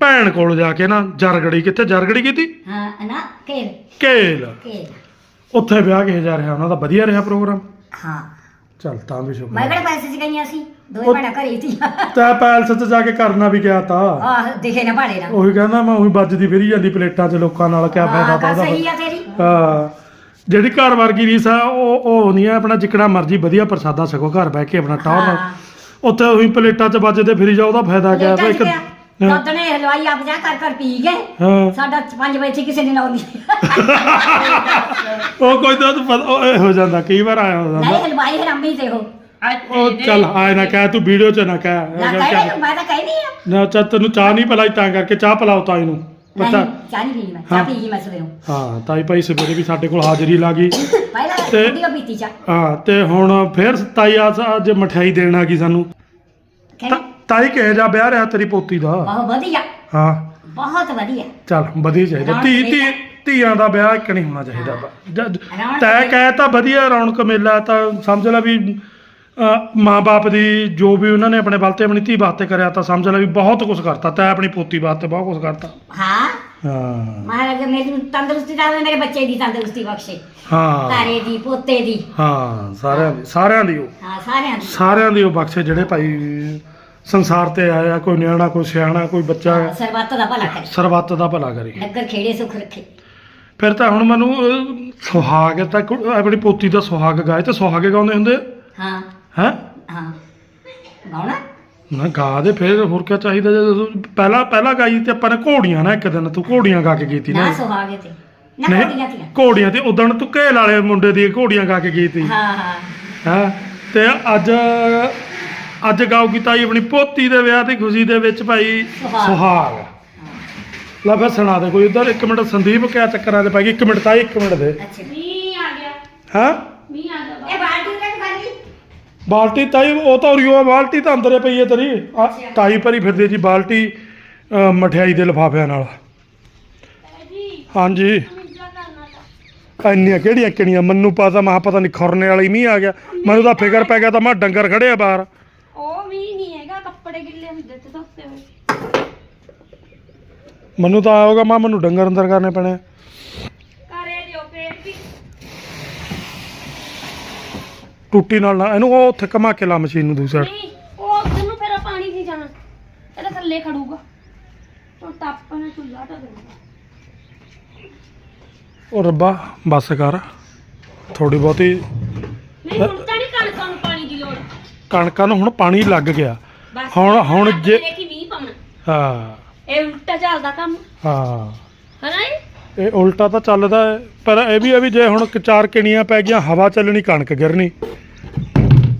ਭੈਣ ਕੋਲ ਜਾ ਕੇ ਨਾ ਜਰਗੜੀ ਕਿੱਥੇ? ਜਰਗੜੀ ਕੀਤੀ? ਹਾਂ ਨਾ ਕੇਲ। ਕੇਲ। ਕੇਲ। ਉੱਥੇ ਵਿਆਹ ਕਿਹੇ ਜਾ ਰਿਹਾ? ਉਹਨਾਂ ਦਾ ਵਧੀਆ ਰਿਹਾ ਪ੍ਰੋਗਰਾਮ? ਹਾਂ। ਚੱਲ ਤਾਂ ਵੀ ਮੈਂ ਸ਼ੁਕਰ ਕਿਹੜੇ ਪੈਸੇ ਚ ਗਈਆਂ ਸੀ? ਦੋਵੇਂ ਉਹ- ਭੈਣਾਂ ਘਰੇ ਸੀ ਤੈ ਪੈਲਸ 'ਚ ਜਾ ਕੇ ਕਰਨਾ ਵੀ ਗਿਆ ਤਾਂ। ਆਹ ਦਿਖੇ ਨਾ ਭਾੜੇ ਨਾ ਉਹੀ ਕਹਿੰਦਾ ਮੈਂ ਉਹੀ ਵੱਜਦੀ ਫਿਰੀ ਜਾਂਦੀ ਪਲੇਟਾਂ 'ਚ ਲੋਕਾਂ ਨਾਲ ਕਿਆ ਫਾਇਦਾ ਹਾਂ ਤਾਂ ਉਹਦਾ। ਸਹੀ ਆ ਤੇਰੀ। ਹਾਂ। ਜਿਹੜੀ ਘਰ ਵਰਗੀ ਰੀਸ ਆ ਉਹ ਉਹ ਨਹੀਂ ਆ ਆਪਣਾ ਜਿਕਣਾ ਮਰਜ਼ੀ ਵਧੀਆ ਪ੍ਰਸਾਦਾ ਸਕੋ ਘਰ ਬਹਿ ਕੇ ਆਪਣਾ ਟੌਰ ਨਾਲ। ਹਾਂ। ਉੱਥੇ ਉਹੀ ਪਲੇਟਾਂ 'ਚ ਵੱਜਦੇ ਫਿਰੀ ਜਾ ਉਹਦਾ ਫਾਇਦਾ ਕਿਆ ਇੱਕ ਦੋਦਣੇ ਹਲਵਾਈ ਆਪ ਜਾ ਕਰ ਕਰ ਪੀ ਗਏ। ਹਾਂ। ਸਾਡਾ 5 ਵਜੇ ਕਿਸੇ ਨੇ ਲਾਉਂਦੀ <laughs> ਉਹ ਕੋਈ ਤਾਂ ਪਤਾ ਉਹ ਇਹ ਹੋ ਜਾਂਦਾ ਕਈ ਵਾਰ ਆਇਆ ਹੋ ਨਹੀਂ ਹਲਵਾਈ ਹਰਾਮੀ ਤੇ ਉਹ। ਉਹ ਚੱਲ ਆਏ ਨਾ ਕਹਿ। ਤੂੰ ਵੀਡੀਓ 'ਚ ਨਾ ਕਹਿ। ਕਹਿ ਕਹਿ- ਮੈਂ ਤਾਂ ਕਹਿਨੀ ਆ। ਨਾ ਚੱਲ ਤੈਨੂੰ ਚਾਹ ਨਹੀਂ ਪਲਾਈ ਤਾਂ ਕਰਕੇ ਚਾਹ ਪਲਾਓ ਤਾਈ ਨਹੀਂ ਪਤਾ ਚਾਹ ਨਹੀਂ ਪੀਣੀ ਮੈਂ ਹਾਂ। ਚਾਹ ਪੀ ਗਈ ਮੈਂ ਸਵੇਰੋਂ। ਹਾਂ ਤਾਈ ਭਾਈ ਸਵੇਰੇ ਵੀ ਸਾਡੇ ਕੋਲ ਹਾਜ਼ਰੀ ਲਾ ਗਈ। ਪਹਿਲਾਂ ਤੇ- ਉਹਦੀ ਪੀਤੀ ਚਾਹ। ਹਾਂ ਤੇ ਹੁਣ ਫੇਰ ਤਾਈ ਆ ਅੱਜ ਮਠਿਆਈ ਦੇਣ ਆ ਗਈ ਸਾਨੂੰ। ਕਹਿੰਦੀ ਤਾਈ ਕਿਹੇ ਜਾ ਵਿਆਹ ਰਿਹਾ ਤੇਰੀ ਪੋਤੀ ਦਾ? ਬਹੁਤ ਵਧੀਆ। ਹਾਂ। ਬਹੁਤ ਵਧੀਆ। ਚੱਲ ਵਧੀਆ ਚਾਹੀਦਾ। ਧੀ ਧੀ। ਧੀਆਂ ਦਾ ਵਿਆਹ ਇੱਕ ਨਹੀਂ ਹੋਣਾ ਚਾਹੀਦਾ। ਵਾ। ਜਦ ਰੌਣਕ ਤੈ ਮੇਲਾ। ਕਹਿ ਤਾਂ ਵਧੀਆ ਰੌਣਕ ਮੇਲਾ ਤਾਂ ਸਮਝ ਲੈ ਵੀ ਮਾਂ-ਬਾਪ ਦੀ ਜੋ ਵੀ ਉਹਨਾਂ ਨੇ ਆਪਣੇ ਬਲ ਤੇ ਆਪਣੀ ਧੀ ਵਾਸਤੇ ਕਰਿਆ ਤਾਂ ਸਮਝ ਲੈ ਵੀ ਬਹੁਤ ਕੁਝ ਕਰਤਾ ਤੈ ਆਪਣੀ ਪੋਤੀ ਵਾਸਤੇ ਬਹੁਤ ਕੁਝ ਕਰਤਾ। ਹਾਂ? ਹਾਂ। ਮਹਾਰਾਜ ਮੇਰੀ ਤੰਦਰੁਸਤੀ ਦਾ ਮੇਰੇ ਬੱਚੇ ਦੀ ਤੰਦਰੁਸਤੀ ਬਖਸ਼ੇ। ਹਾਂ। ਤਾਰੇ ਦੀ ਪੋਤੇ ਦੀ। ਹਾਂ ਸਾਰਿਆਂ ਦੀ ਸਾਰਿਆਂ ਦੀ ਉਹ। ਹਾਂ ਸਾਰਿਆਂ ਦੀ। ਸਾਰਿਆਂ ਦੀ ਉਹ ਬਖਸ਼ੇ ਜਿਹੜੇ ਭਾਈ ਸੰਸਾਰ ਤੇ ਆਇਆ ਕੋਈ ਨਿਆਣਾ ਕੋਈ ਸਿਆਣਾ ਕੋਈ ਬੱਚਾ। ਸਰਬੱਤ ਦਾ ਭਲਾ ਕਰੇ। ਸਰਬੱਤ ਦਾ ਭਲਾ ਕਰੇ। ਨਗਰ ਖੇੜੇ ਸੁਖ ਰੱਖੇ। ਫਿਰ ਤਾਂ ਹੁਣ ਮੈਨੂੰ ਸੁਹਾਗ ਤਾਂ ਆਪਣੀ ਪੋਤੀ ਦਾ ਸੁਹਾਗ ਗਾਏ ਤੇ ਸੁਹਾਗੇ ਗਾਉਂਦੇ ਹੁੰਦੇ? ਹਾਂ। ਹੈ? ਹਾਂ। ਗਾਉਣਾ? ਨਾ ਗਾ ਦੇ ਫਿਰ ਹੋਰ ਕੀ ਚਾਹੀਦਾ ਜਦੋਂ ਪਹਿਲਾਂ ਪਹਿਲਾਂ ਗਾਈ ਤੇ ਆਪਾਂ ਨੇ ਘੋੜੀਆਂ ਨਾ ਇੱਕ ਦਿਨ ਤੂੰ ਘੋੜੀਆਂ ਗਾ ਕੇ ਗਈ ਤੀ ਨਾ ਨਾ। ਸੁਹਾਗੇ ਤੇ। ਨਾ ਘੋੜੀਆਂ ਤੇ। ਉਦੋਂ ਤੂੰ ਘੇਲ ਵਾਲੇ ਮੁੰਡੇ ਦੀ ਘੋੜੀਆਂ ਗਾ ਕੇ ਗਈ ਤੀ ਹਾਂ ਹਾਂ। ਹਾਂ? ਤੇ ਅੱਜ ਅੱਜ ਗਾਉਗੀ ਤਾਈ ਆਪਣੀ ਪੋਤੀ ਦੇ ਵਿਆਹ ਦੀ ਖੁਸ਼ੀ ਦੇ ਵਿੱਚ ਭਾਈ ਸੁਹਾਗ। ਲੈ ਫਿਰ ਸੁਣਾ ਦੇ ਕੋਈ ਉਧਰ ਇੱਕ ਮਿੰਟ ਸੰਦੀਪ ਕਿਆ ਚੱਕਰਾਂ 'ਚ ਪੈ ਗਈ? ਇੱਕ ਮਿੰਟ ਤਾਈ ਇੱਕ ਮਿੰਟ ਦੇ। ਅੱਛਾ। ਮੀਂਹ ਆ ਗਿਆ। ਹਾਂ? ਮੀਂਹ ਆ ਗਿਆ ਇਹ ਬਾਲਟੀ ਕੱਢ ਕਰ ਲਈ ਬਾਲਟੀ ਤਾਈ ਉਹ ਤਾਂ ਉਰੀਓ ਆ ਬਾਲਟੀ ਤਾਂ ਅੰਦਰੇ ਪਈ ਹੈ ਤੇਰੀ। ਆ, ਤਾਈ ਭਰੀ ਫਿਰਦੀ ਜੀ ਬਾਲਟੀ ਮਠਿਆਈ ਦੇ ਲਿਫਾਫਿਆਂ ਨਾਲ। ਹਾਂਜੀ। ਇੰਨੀਆਂ ਕਿਹੜੀਆਂ ਕਿਹੜੀਆਂ? ਮੈਨੂੰ ਪਤਾ ਮੈਂ ਕਿਹਾ ਪਤਾ ਨਹੀਂ ਖੁਰਨੇ ਵਾਲੀ ਮੀਂਹ ਆ ਗਿਆ। ਮੈਨੂੰ ਤਾਂ ਫਿਕਰ ਪੈ ਗਿਆ ਤਾਂ ਮੈਂ ਡੰਗਰ ਖੜਿਆ ਬਾਹਰ। ਉਹ ਮੀਂਹ ਨਹੀਂ ਹੈਗਾ ਕੱਪੜੇ ਗਿੱਲੇ ਹੁੰਦੇ ਤੇ ਧੋਤੇ ਹੋਏ। ਮੈਨੂੰ ਤਾਂ ਆਇਆ ਹੋਗਾ ਮੈਂ ਮੈਨੂੰ ਡੰਗਰ ਅੰਦਰ ਕਰਨੇ ਪੈਣੇ ਆ। ਕਰੇ ਦਿਓ ਫੇਰ ਵੀ ਟੁੱਟੀ ਨਾਲ ਨਾ ਇਹਨੂੰ ਉਹ ਉੱਥੇ ਘਮਾ ਕੇ ਲਾ ਮਸ਼ੀਨ ਨੂੰ ਦੂਸਰਾ। ਨਹੀਂ ਉਹ ਉਧਰ ਨੂੰ ਫਿਰ ਪਾਣੀ ਨਹੀਂ ਜਾਣਾ। ਇਹਦਾ ਥੱਲੇ ਖੜੂਗਾ। ਉਹ ਟੱਪ ਨੇ ਚੁੱਲਾ ਤਾਂ ਦੇਣਾ ਉਹ ਰੱਬਾ ਬੱਸ ਕਰ। ਥੋੜੀ ਬਹੁਤੀ ਨਹੀਂ ਹੁਣ ਤਾਂ ਨਹੀਂ ਕਣਕਾਂ ਨੂੰ ਪਾਣੀ ਦੀ ਲੋੜ। ਕਣਕਾਂ ਨੂੰ ਹੁਣ ਪਾਣੀ ਲੱਗ ਗਿਆ। ਬਸ ਹੁਣ- ਹੁਣ ਜੇ- ਮੀਂਹ ਪਾਉਣਾ। ਹਾਂ। ਇਹ ਉਲਟਾ ਚੱਲਦਾ ਕੰਮ। ਹਾਂ। ਹਨਾ ਇਹ? ਇਹ ਉਲਟਾ ਤਾਂ ਚੱਲਦਾ ਹੈ, ਪਰ ਇਹ ਵੀ ਹੈ ਵੀ ਜੇ ਹੁਣ ਕ- ਚਾਰ ਕਿਣੀਆਂ ਪੈ ਗਈਆਂ ਹਵਾ ਚੱਲਣੀ ਕਣਕ ਗਿਰਨੀ।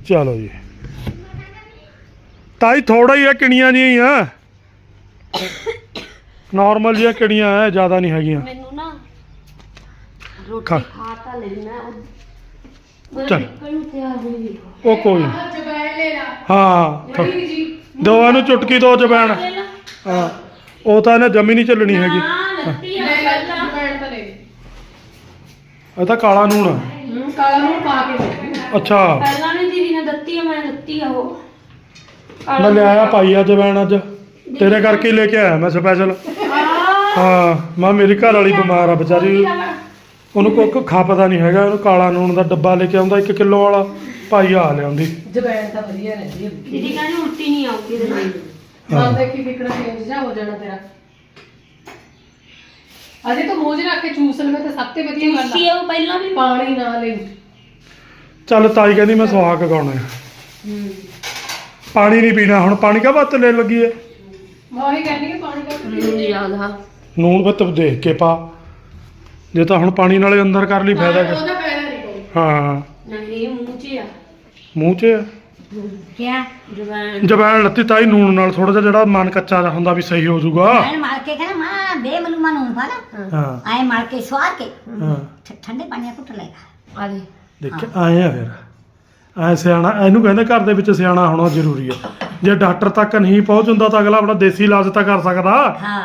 ਚਲੋ ਜੀ। ਤਾਈ ਥੋੜਾ ਹੀ ਆ ਕਿਣੀਆਂ ਜਿਹੀਆਂ ਹੀ ਆ। ਨਾਰਮਲ ਜਿਹੀਆਂ ਕਿਣੀਆਂ ਐ ਜ਼ਿਆਦਾ ਨਹੀਂ ਹੈਗੀਆਂ। ਮੈਨੂੰ ਨਾ ਰੋਟੀ ਖਾ। ਖਾ ਤਾਂ ਮੈਂ ਉਹ ਚੱਲ। ਕੋਈ ਤਿਆਰ ਹੋਈ ਨਹੀਂ ਉਹ ਕੋਈ ਨੀ। ਜਬੈਲ ਲੈ ਲਾ। ਹਾਂ ਥੋ- ਬੜੀ ਜੀ ਦੋ ਇਹਨੂੰ ਚੁਟਕੀ ਦੋ ਜਬੈਣ ਹਾਂ ਉਹ ਤਾਂ ਇਹਨੇ ਜਮੀ ਨਹੀਂ ਚੱਲਣੀ ਹੈਗੀ। ਲੱਤੀ ਆ ਪਹਿਲਾਂ ਤਾਂ ਲੈ ਇਹ ਤਾਂ ਕਾਲਾ ਨੂਣ ਆ। ਹੂੰ। ਕਾਲਾ ਨੂੰ ਪਾ ਕੇ ਦੇ ਅੱਛਾ। ਪਹਿਲਾਂ ਨਹੀਂ ਨੇ ਦਿੱਤੀ ਆ ਮੈਂ ਦਿੱਤੀ ਆ ਉਹ। ਮੈਂ ਲਿਆਇਆ ਪਾਈ ਅੱਜ ਜਵੈਣ ਅੱਜ। ਤੇਰੇ ਕਰਕੇ ਹੀ ਲੈ ਕੇ ਆਇਆ ਮੈਂ ਸਪੈਸ਼ਲ ਹਾਂ ਮੈਂ ਮੇਰੀ ਘਰ ਵਾਲੀ ਬਿਮਾਰ ਆ ਵਿਚਾਰੀ। ਉਹਨੂੰ ਕੋਈ ਖਾ ਪਤਾ ਨਹੀਂ ਹੈਗਾ ਉਹਨੂੰ ਕਾਲਾ ਨੂਣ ਦਾ ਡੱਬਾ ਲੈ ਕੇ ਆਉਂਦਾ 1 ਕਿਲੋ ਵਾਲਾ। ਭਾਈ ਆ ਲਿਆਉਂਦੀ ਜਬੈਲ ਤਾਂ ਵਧੀਆ ਰਹਿੰਦੀ ਹੈ ਦੀਦੀ ਕਹਿੰਦੀ ਉਲਟੀ ਨਹੀਂ ਆਉਂਦੀ ਇਹਦੇ ਨਾਲ। ਹਾਂ। ਹਾਂ ਦੇਖੀ ਵਿਕਣਾ ਚੇਂਜ ਜਾ ਹੋ ਜਾਣਾ ਤੇਰਾ। ਅਜੇ ਤਾਂ 'ਚ ਰੱਖ ਕੇ ਚੂਸ ਲਵੇਂ ਤਾਂ ਸਭ ਤੋਂ ਵਧੀਆ ਗੱਲ ਸੀ ਆ ਉਹ ਪਹਿਲਾਂ ਵੀ। ਪਾਣੀ ਨਾ ਲਈ ਚੱਲ ਤਾਈ ਕਹਿੰਦੀ ਮੈਂ ਸੁਹਾਗ ਗਾਉਣਾ ਹੈ। ਪਾਣੀ ਨਹੀਂ ਪੀਣਾ ਹੁਣ ਪਾਣੀ ਕਾ ਬੱਤ ਲੈ ਲੱਗੀ ਹੈ? ਮੈਂ ਉਹੀ ਕਹਿੰਦੀ ਕਿ ਪਾਣੀ ਦਾ ਮੈਨੂੰ ਯਾਦ ਆ। ਨੂਣ ਬੱਤ ਦੇਖ ਕੇ ਪਾ। ਜੇ ਤਾਂ ਹੁਣ ਪਾਣੀ ਨਾਲੇ ਅੰਦਰ ਕਰ ਲਈ ਫਾਇਦਾ ਕੀ? ਉਹਦਾ ਫਾਇਦਾ ਨਹੀਂ ਕੋਈ। ਹਾਂ। ਨਹੀਂ ਮੂੰਹ 'ਚ ਆ। ਮੂੰਹ 'ਚ ਆ। ਕਿਆ? ਜਵਾਨ ਜਵੈਣ ਲੱਤੀ ਤਾਈ ਨੂਣ ਨਾਲ ਥੋੜਾ ਜਿਹਾ ਜਿਹੜਾ ਮਨ ਕੱਚਾ ਜਿਹਾ ਹੁੰਦਾ ਵੀ ਸਹੀ ਹੋ ਜਾਊਗਾ। ਮੈਂ ਮਾਰ ਕੇ ਕਹਿੰਦਾ ਮਾਂ ਬੇ ਮਲੂਮਾ ਨੂੰ ਪਾ ਲਾ। ਹਾਂ। ਆਏ ਮਾਰ ਕੇ ਸਵਾਰ ਕੇ। ਹਾਂ। ਠ- ਠੰਡੇ ਪਾਣੀ ਨਾਲ ਕੁੱਟ ਲਏਗਾ ਆ ਦੇ ਦੇਖ ਆਏ ਆ ਫਿਰ। ਐ ਸਿਆਣਾ ਇਹਨੂੰ ਕਹਿੰਦੇ ਘਰ ਦੇ ਵਿੱਚ ਸਿਆਣਾ ਹੋਣਾ ਜ਼ਰੂਰੀ ਹੈ ਜੇ ਡਾਕਟਰ ਤੱਕ ਨਹੀਂ ਪਹੁੰਚ ਹੁੰਦਾ ਤਾਂ ਅਗਲਾ ਆਪਣਾ ਦੇਸੀ ਇਲਾਜ ਤਾਂ ਕਰ ਸਕਦਾ। ਹਾਂ।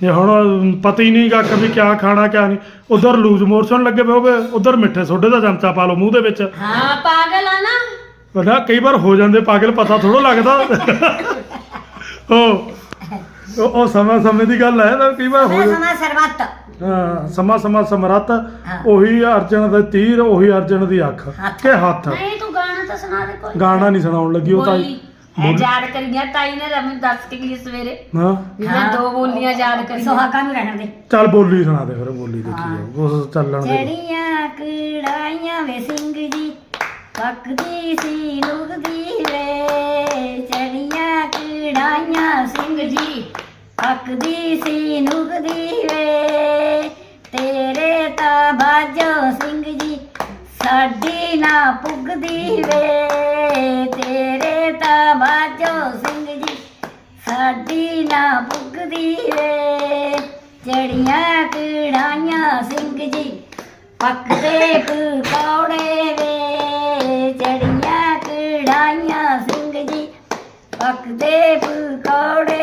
ਜੇ ਹੁਣ ਪਤਾ ਹੀ ਨਹੀਂ ਗਾ ਕਿ ਵੀ ਕਿਆ ਖਾਣਾ ਕਿਆ ਨਹੀਂ ਉਧਰ ਲੂਜ਼ ਮੋਸ਼ਨ ਲੱਗੇ ਪਏ ਹੋਵੇ ਉਧਰ ਮਿੱਠੇ ਸੋਡੇ ਦਾ ਚਮਚਾ ਪਾ ਲਓ ਮੂੰਹ ਦੇ ਵਿੱਚ। ਹਾਂ ਪਾਗਲ ਆ ਨਾ। ਵਡਾ ਕਈ ਵਾਰ ਹੋ ਜਾਂਦੇ ਪਾਗਲ ਪਤਾ ਥੋੜਾ ਲੱਗਦਾ। <laughs> ਉਹ ਉਹ- ਸਮਾਂ ਸਮੇਂ ਦੀ ਗੱਲ ਹੈ ਨਾ ਕਈ ਵਾਰ ਹੋ ਮੈਂ ਜਾਂ- ਸਮਾ ਸਰਬੱਤ। ਸਮਾਂ ਸਮਾਂ ਸਮਰੱਥ ਹਾਂ। ਉਹੀ ਅਰਜਨ ਦਾ ਤੀਰ ਉਹੀ ਅਰਜਨ ਦੀ ਅੱਖ। ਕੇ ਹੱਥ। ਨਹੀਂ ਤੂੰ ਗਾਣਾ ਤਾਂ ਸੁਣਾ ਦੇ ਕੋਈ। ਗਾਣਾ ਨਹੀਂ ਸੁਣਾਉਣ ਲੱਗੀ ਉਹ ਤਾਂ ਬੋਲੀ। ਇਹ ਯਾਦ ਕਰੀਆਂ ਤਾਈ ਨੇ ਰਮਨ ਦੱਸ ਕੇ ਗਈ ਸਵੇਰੇ। ਹਾਂ। ਵੀ ਮੈਂ ਦੋ ਬੋਲੀਆਂ ਯਾਦ ਕਰੀਆਂ। ਸੁਹਾਗਾ ਨੂੰ ਰਹਿਣ ਦੇ। ਚੱਲ ਬੋਲੀ ਸੁਣਾ ਦੇ ਫਿਰ ਬੋਲੀ ਦੇਖੀ ਉਸ ਚੱਲਣ ਦੇ। ਚੜੀਆਂ ਕੜਾਈਆਂ ਵੇ ਸਿੰਘ ਜੀ ਪੱਕਦੀ ਸੀ ਲੁਗਦੀ ਵੇ। ਚੜੀਆਂ ਕੜਾਈਆਂ ਸਿੰਘ ਜੀ ਪੱਕਦੀ ਸੀ ਲੁਗਦੀ ਵੇ ਤੇਰੇ ਤਾਂ ਬਾਜੋ ਸਿੰਘ ਜੀ, ਸਾਡੀ ਨਾ ਪੁੱਗਦੀ ਵੇ। ਤੇਰੇ ਤਾਂ ਬਾਜੋ ਸਿੰਘ ਜੀ, ਸਾਡੀ ਨਾ ਪੁੱਗਦੀ ਵੇ। ਚੜੀਆਂ ਕੜਾਈਆਂ ਸਿੰਘ ਜੀ, ਪੱਕਦੇ ਪਕੌੜੇ ਵੇ। ਚੜੀਆਂ ਕੜਾਈਆਂ ਸਿੰਘ ਜੀ, ਪੱਕਦੇ ਪਕੌੜੇ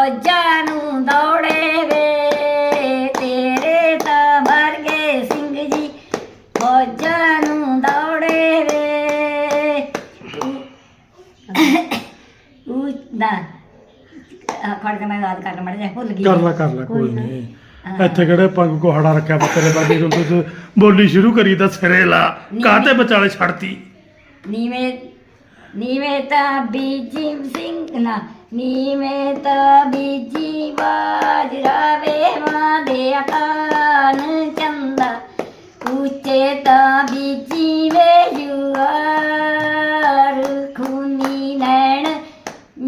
ਫੌਜਾਂ ਨੂੰ ਦੌੜੇ ਵੇ ਤੇਰੇ ਤਾਂ ਵਰਗੇ ਸਿੰਘ ਜੀ ਫੌਜਾਂ ਨੂੰ ਦੌੜੇ ਵੇ ਉਹ ਦਾ ਖੜ ਕੇ ਮੈਂ ਯਾਦ ਕਰ ਮੜ ਜਾ ਭੁੱਲ ਗਈ। ਕਰ ਲੈ ਕਰ ਲੈ ਕੋਈ ਨਹੀਂ। ਇੱਥੇ ਕਿਹੜੇ ਪੱਗ ਕੋਹੜਾ ਰੱਖਿਆ ਨੂੰ? ਬੋਲੀ ਸ਼ੁਰੂ ਕਰੀ ਤਾਂ ਸਿਰੇ ਲਾ। ਕਾਹਤੇ ਵਿਚਾਲੇ ਛੱਡਤੀ? ਨੀਵੇਂ ਨੀਵੇਂ ਤਾਂ ਬੀਜੀ ਸਿੰਘ ਨਾ ਨੀਵੇਂ ਤਾਂ ਬੀਜੀ ਬਾਜਰਾ ਵੇ ਮਾਂ ਦੇ ਅਕਾਨ ਚੰਦਾ, ਉੱਚਾ ਤਾਂ ਵਿੱਚ ਵੇ ਜੁਆਰ, ਖੂਨੀ ਨੈਣ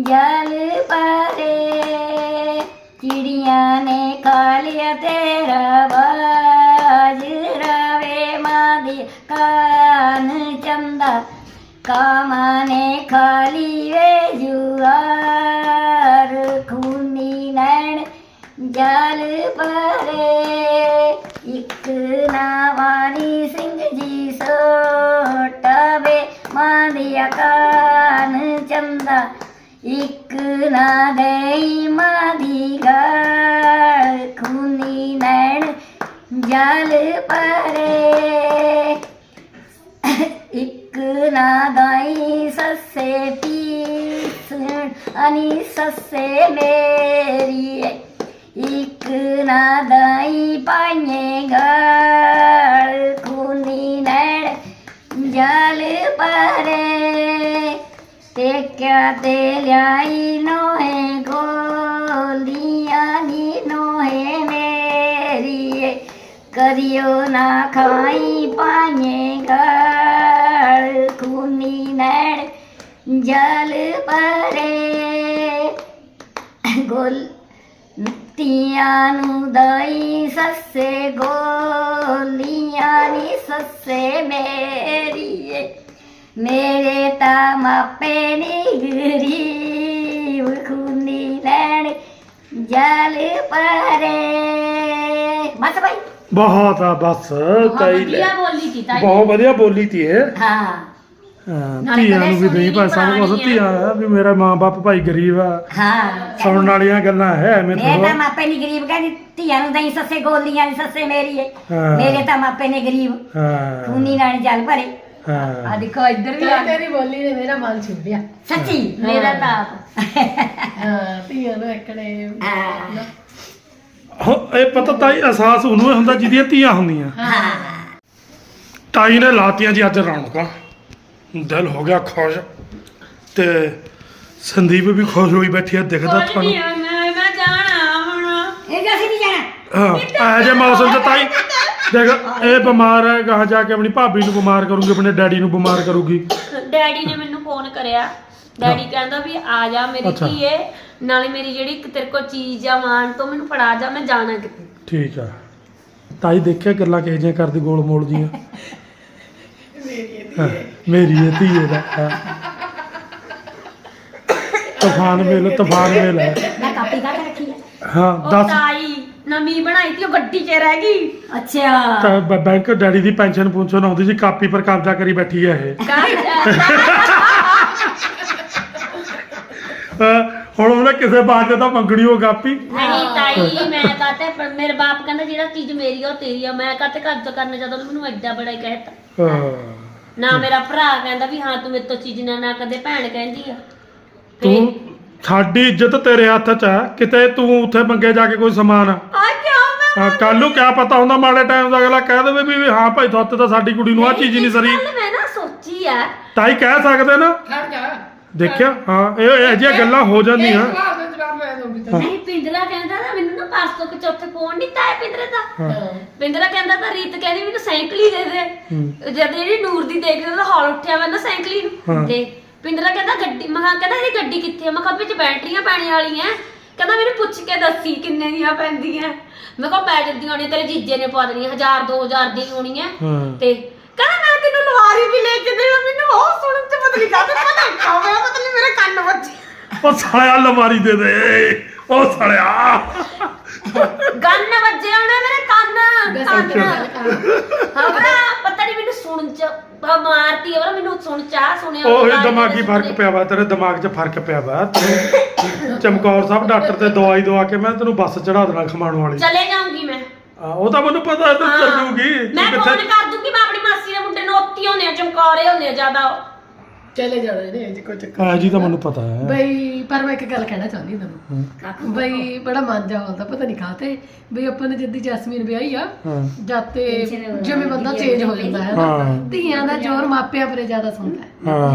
ਜਲ ਪਰੇ, ਚਿੜੀਆਂ ਨੇ ਖਾ ਲਿਆ ਤੇਰਾ ਬਾਜ ਰਵੇ ਮਾਦੀ ਕਾਨ ਚੰਦਾ ਕਾਮਾ ਨੇ ਖਾਲੀ ਲਈ ਵੇ ਜੁਆਰ ਖੂਨੀ ਨੈਣ ਜਲ ਪਰੇ ਇੱਕ ਨਾਵਾਨੀ ਸਿੰਘ ਜੀ ਸੋਟਵੇ ਮਾਂਦਿਆ ਕਾਨ ਚੰਦਾ, ਇੱਕ ਨਾ ਗਈ ਮਾਦੀ ਗਾਲ, ਖੂਨੀ ਨੈਣ ਜਲ ਪਰੇ ਇੱਕ ਨਾ ਦਾਈ ਸੱਸੇ ਪੀਸ, ਅਨੀ ਸੱਸੇ ਮੇਰੀ ਇੱਕ ਨਾ ਦਾਈ ਪਾਈਏ ਗਾਲ ਖੂਨੀ ਨੈਣ ਜਲ ਪਰੇ ਤੇ ਕਿਆ ਦੇ ਲਿਆਈ ਨੋਹੇ ਗੋਲੀਆਂ ਨੀ ਨੋਹੇ ਮੇਰੀ ਕਰਿਓ ਨਾ ਦਈ ਸੱਸੇ ਗੋਲੀਆਂ ਨੀ ਸੱਸੇ ਮੇਰੀ ਮੇਰੇ ਤਾਂ ਮਾਪੇ ਨੀ ਗਰੀਬ ਖੂਨੀ ਲੈਣ ਜਲ ਪਰੇ ਬਸ ਭਾਈ ਬਹੁਤ ਆ ਬਸ ਤਾਈ ਲੈ। ਵਧੀਆ ਬੋਲੀ ਤੀ ਤਾਈ ਬਹੁਤ ਵਧੀਆ ਬੋਲੀ ਤੀ ਇਹ। ਹਾਂ ਹਾਂ, ਨਾਲੇ ਧੀਆਂ ਨੂੰ ਵੀ ਨਹੀਂ ਸਾਹਿਬ ਕੋਲ ਪੁਰਾਣੀ ਧੀਆਂ ਆ ਵੀ ਮੇਰਾ ਮਾਂ-ਬਾਪ ਭਾਈ ਗਰੀਬ ਆ। ਹਾਂ। ਸੁਣਨ ਵਾਲੀਆਂ ਗੱਲਾਂ ਹੈ ਐਵੇਂ ਮੇਰੇ ਤਾਂ ਥੋੜਾ ਮਾਪੇ ਨੀ ਗਰੀਬ ਕਹਿੰਦੀ ਧੀਆਂ ਨੂੰ ਦਈ ਸੱਸੇ ਗੋਲੀਆਂ ਨੀ ਸੱਸੇ ਮੇਰੀ ਏ। ਹਾਂ। ਮੇਰੇ ਤਾਂ ਮਾਪੇ ਨੇ ਗਰੀਬ। ਹਾਂ। ਖੂਨੀ ਲੈਣ ਜਲ ਭਰੇ। ਆ ਹਾਂ ਦੇਖੋ ਇੱਧਰ ਵੀ ਆ ਤੇਰੀ ਬੋਲੀ ਨੇ ਮੇਰਾ ਮਨ ਛੂ ਲਿਆ ਸੱਚੀ? ਮੇਰਾ ਤਾਂ ਆਪ। ਹਾਂ ਧੀਆਂ ਨੂੰ ਇਕੜੇ। ਹਾਂ। ਹੋ- ਇਹ ਪਤਾ ਤਾਈ ਅਹਿਸਾਸ ਉਹਨੂੰ ਹੀ ਹੁੰਦਾ ਜਿਹਦੀਆਂ ਧੀਆਂ ਹੁੰਦੀਆਂ। ਹਾਂ। ਤਾਈ ਨੇ ਲਾਤੀਆਂ ਜੀ ਅੱਜ ਰੌਣਕਾਂ। ਦਿਲ ਹੋ ਗਿਆ ਖੁਸ਼ ਤੇ ਸੰਦੀਪ ਵੀ ਖੁਸ਼ ਹੋਈ ਬੈਠੀ ਆ ਦਿਖਦਾ ਤੁਹਾਨੂੰ। ਮੈਂ ਮੈਂ ਜਾਣਾ ਹੁਣ। ਇਹ ਅਸੀਂ ਨਹੀਂ ਜਾਣਾ। ਹਾਂ ਇਹ ਜੇ ਮੌਸਮ 'ਚ ਤਾਈ ਦੇਖ ਇਹ ਬਿਮਾਰ ਹੈ ਗਾਹ ਜਾ ਕੇ ਆਪਣੀ ਭਾਬੀ ਨੂੰ ਬਿਮਾਰ ਕਰੂਗੀ ਆਪਣੇ ਡੈਡੀ ਨੂੰ ਬਿਮਾਰ ਕਰੂਗੀ। ਡੈਡੀ ਨੇ ਮੈਨੂੰ ਫੋਨ ਕਰਿਆ। ਡੈਡੀ ਕਹਿੰਦਾ ਵੀ ਆ ਜਾ ਮੇਰੀ ਅੱਛਾ। ਧੀਏ ਨਾਲੇ ਮੇਰੀ ਜਿਹੜੀ ਇੱਕ ਤੇਰੇ ਕੋਲ ਚੀਜ਼ ਆ ਮਾਨ ਤੋਂ ਮੈਨੂੰ ਫੜਾ ਜਾ ਮੈਂ ਜਾਣਾ ਕਿਤੇ। ਠੀਕ ਆ। ਤਾਈ ਦੇਖਿਆ ਗੱਲਾਂ ਕਿਹੋ ਜਿਹੀਆਂ ਕਰਦੀ ਗੋਲ ਮੋਲ ਜੀਆਂ? <laughs> ਹਾਂ, ਮੇਰੀ ਇਹ ਧੀਏ ਦਾ ਹਾਂ। ਤੂਫਾਨ ਵੇਲ ਤੂਫਾਨ ਵੇਲ ਹੈ। ਮੈਂ ਕਾਪੀ ਕੱਢ ਰੱਖੀ ਹੈ। ਹਾਂ ਉਹ ਦੱਸ ਤਾਈ ਨਵੀਂ ਬਣਾਈ ਤੀ ਉਹ ਗੱਡੀ 'ਚ ਰਹਿ ਗਈ। ਅੱਛਾ। ਤਾਂ ਬ- ਬੈਂਕ ਡੈਡੀ ਦੀ ਪੈਨਸ਼ਨ ਪੁੰਸ਼ਨ ਆਉਂਦੀ ਸੀ ਕਾਪੀ ਪਰ ਕਬਜ਼ਾ ਕਰੀ ਬੈਠੀ ਹੈ ਇਹ। ਹੁਣ ਉਹਨੇ ਕਿਸੇ ਬਾਤ ਤੇ ਤਾਂ ਮੰਗਣੀ ਹੋ ਕਾਪੀ ਨਹੀਂ ਤਾਈ ਮੈਂ ਕਹਤੇ ਪਰ ਮੇਰੇ ਬਾਪ ਕਹਿੰਦਾ ਜਿਹੜਾ ਚੀਜ਼ ਮੇਰੀ ਆ ਉਹ ਤੇਰੀ ਆ। ਮੈਂ ਕਹਤੇ ਕਬਜ਼ਾ ਕਰਨਾ ਉਹਨੇ ਮੈਨੂੰ ਐਡਾ ਬੜਾ ਹੀ ਕਹਿਤਾ। ਹਾਂ। ਨਾ ਮੇਰਾ ਭਰਾ ਕਹਿੰਦਾ ਵੀ ਹਾਂ ਤੂੰ ਮੇਰੇ ਤੋਂ ਚੀਜ਼ ਨਾ ਨਾ ਕਦੇ ਭੈਣ ਕਹਿੰਦੀ ਆ। ਤੂੰ ਸਾਡੀ ਇੱਜ਼ਤ ਤੇਰੇ ਹੱਥ 'ਚ ਹੈ ਕਿਤੇ ਤੂੰ ਉੱਥੇ ਮੰਗੇ ਜਾ ਕੇ ਕੋਈ ਸਮਾਨ ਆ। ਕਿਉਂ ਮੈਂ ਹਾਂ ਕੱਲ ਨੂੰ ਕਿਆ ਪਤਾ ਹੁੰਦਾ ਮਾੜੇ ਟਾਈਮ ਦਾ ਅਗਲਾ ਕਹਿ ਦੇਵੇ ਵੀ ਵੀ ਹਾਂ ਭਾਈ ਤੁਹਾਤੇ ਤਾਂ ਸਾਡੀ ਕੁੜੀ ਨੂੰ ਆ ਚੀਜ਼ ਨਹੀਂ ਸਰੀ। ਗੱਲ ਮੈਂ ਨਾ ਸੋਚੀ ਆ। ਤਾਈ ਕਹਿ ਸਕਦੇ ਨਾ? ਖੜ ਜਾ। ਦੇਖਿਆ? ਹਾਂ ਇਹ ਇਹ ਜਿਹੀਆਂ ਗੱਲਾਂ ਹੋ ਜਾਂਦੀਆਂ। ਇਹ ਸਵਾਲ ਦਾ ਜਵਾਬ ਮੈਂ ਦਊਂਗੀ ਤੈਨੂੰ। ਨਹੀਂ ਪਿੰਦਰਾ ਕਹਿੰਦਾ ਨਾ ਮੈਨੂੰ ਨਾ ਪਰਸੋਂ ਕਿ ਚੌਥੇ ਫੋਨ ਨਹੀਂ ਤਾਇਆ ਪਿੰਦਰੇ ਦਾ। ਹਾਂ। ਪਿੰਦਰਾ ਕਹਿੰਦਾ ਤਾਂ ਰੀਤ ਕਹਿੰਦੀ ਮੈਨੂੰ ਸਾਈਕਲ ਹੀ ਦੇ ਦੇ। ਹੂੰ। ਜਦ ਜਿਹੜੀ ਨੂਰ ਦੀ ਦੇਖਦੇ ਤਾਂ ਹੌਲ ਉੱਠਿਆ ਮੈਂ ਨਾ ਸਾਈਕਲ ਹੀ ਹਾਂ। ਨੂੰ ਤੇ ਪਿੰਦਰਾ ਕਹਿੰਦਾ ਗੱਡੀ ਮੈਂ ਕਿਹਾ ਕਹਿੰਦਾ ਇਹ ਗੱਡੀ ਕਿੱਥੇ ਆ? ਮੈਂ ਕਿਹਾ ਵਿੱਚ ਬੈਟਰੀਆਂ ਪੈਣੀਆਂ ਵਾਲੀਆਂ ਕਹਿੰਦਾ ਮੈਨੂੰ ਪੁੱਛ ਕੇ ਦੱਸੀ ਕਿੰਨੇ ਦੀਆਂ ਪੈਂਦੀਆਂ। ਮੈਂ ਕਿਹਾ ਬੈਟਰੀ ਦੀਆਂ ਹੋਣੀਆਂ ਤੇਰੇ ਜੀਜੇ ਨੇ ਪਾ ਦੇਣੀਆਂ 1000 2000 ਦੀ ਹੋਣੀਆਂ। ਹਾਂ। ਤੇ ਕਹਿੰਦਾ ਮੈਂ ਤੈਨੂੰ ਲਵਾਰੀ ਵੀ ਲੈ ਕੇ ਦੇਣਾ ਮੈਨੂੰ ਉਹ ਸੁਣਨ ਚ ਪਤਾ ਨਹੀਂ ਕਾਹਦੇ ਪਤਾ ਕਾਵੇਂ ਮਤਲਬ ਮੇਰੇ ਕੰਨ ਵੱਜੇ ਉਹ ਸਾਲਿਆ ਲਮਾਰੀ ਦੇ ਦੇ ਉਹ ਸਾਲਿਆ। ਗੰਨ ਵੱਜੇ ਉਹਨੇ ਮੇਰੇ ਕੰਨ ਕੰਨ। ਹਾਂ ਭਰਾ ਪਤਾ ਨਹੀਂ ਮੈਨੂੰ ਸੁਣਨ ਚ ਬ- ਮਾਰਤੀ ਉਹ ਮੈਨੂੰ ਸੁਣ ਚਾ ਸੁਣਿਆ ਉਹ ਉਹਦੇ ਦਿਮਾਗੀ ਫ਼ਰਕ ਪਿਆ ਵਾ ਤੇਰੇ ਦਿਮਾਗ 'ਚ ਫ਼ਰਕ ਪਿਆ ਵਾ। ਚਮਕੌਰ ਸਾਹਿਬ ਡਾਕਟਰ ਤੇ ਦਵਾਈ ਦਵਾ ਕੇ ਮੈਂ ਤੈਨੂੰ ਬੱਸ ਚੜਾ ਦੇਣਾ ਖਮਾਣ ਵਾਲੀ। ਚਲੇ ਜਾਊਂਗੀ ਮੈਂ। ਆ, ਉਹ ਤਾਂ ਮੈਨੂੰ ਪਤਾ ਹੈ ਤੂੰ ਚੱਲ ਜੂਗੀ ਮੈਂ ਤੂੰ ਫੋਨ ਕਿੱਥੇ ਕਰ ਦੂੰਗੀ ਮੈਂ ਆਪਣੀ ਮਾਸੀ ਦੇ ਮੁੰਡੇ ਨੂੰ ਉੱਤੀ ਹੁੰਦੇ ਆ ਚਮਕੌਰੇ ਹੁੰਦੇ ਆ ਜ਼ਿਆਦਾ ਉਹ। ਚਲੇ ਜਾਣਾ ਇਹਨੇ ਜੀ ਕੋਈ ਚੱਕਰ ਹਾਂ ਜੀ ਤਾਂ ਮੈਨੂੰ ਪਤਾ ਹੈ। ਬਈ ਪਰ ਮੈਂ ਇੱਕ ਗੱਲ ਕਹਿਣਾ ਚਾਹੁੰਦੀ ਤੁਹਾਨੂੰ ਹੂੰ, ਬਈ ਬੜਾ ਮਨ ਜਾ ਹੁੰਦਾ ਪਤਾ ਨਹੀਂ ਕਾਹਤੇ। ਬਈ ਆਪਾਂ ਨੇ ਜਿੱਦੀ ਜੈਸਮੀਨ ਵਿਆਹੀ ਆ ਹਾਂ। ਜਾਤੇ ਜਿਵੇਂ ਬੰਦਾ ਚੇਂਜ ਹੋ ਜਾਂਦਾ ਹੈ ਹਾਂ। ਧੀਆਂ ਦਾ ਜ਼ੋਰ ਮਾਪਿਆਂ ਪਰੇ ਜ਼ਿਆਦਾ ਸੁਣਦਾ ਹੈ। ਹਾਂ।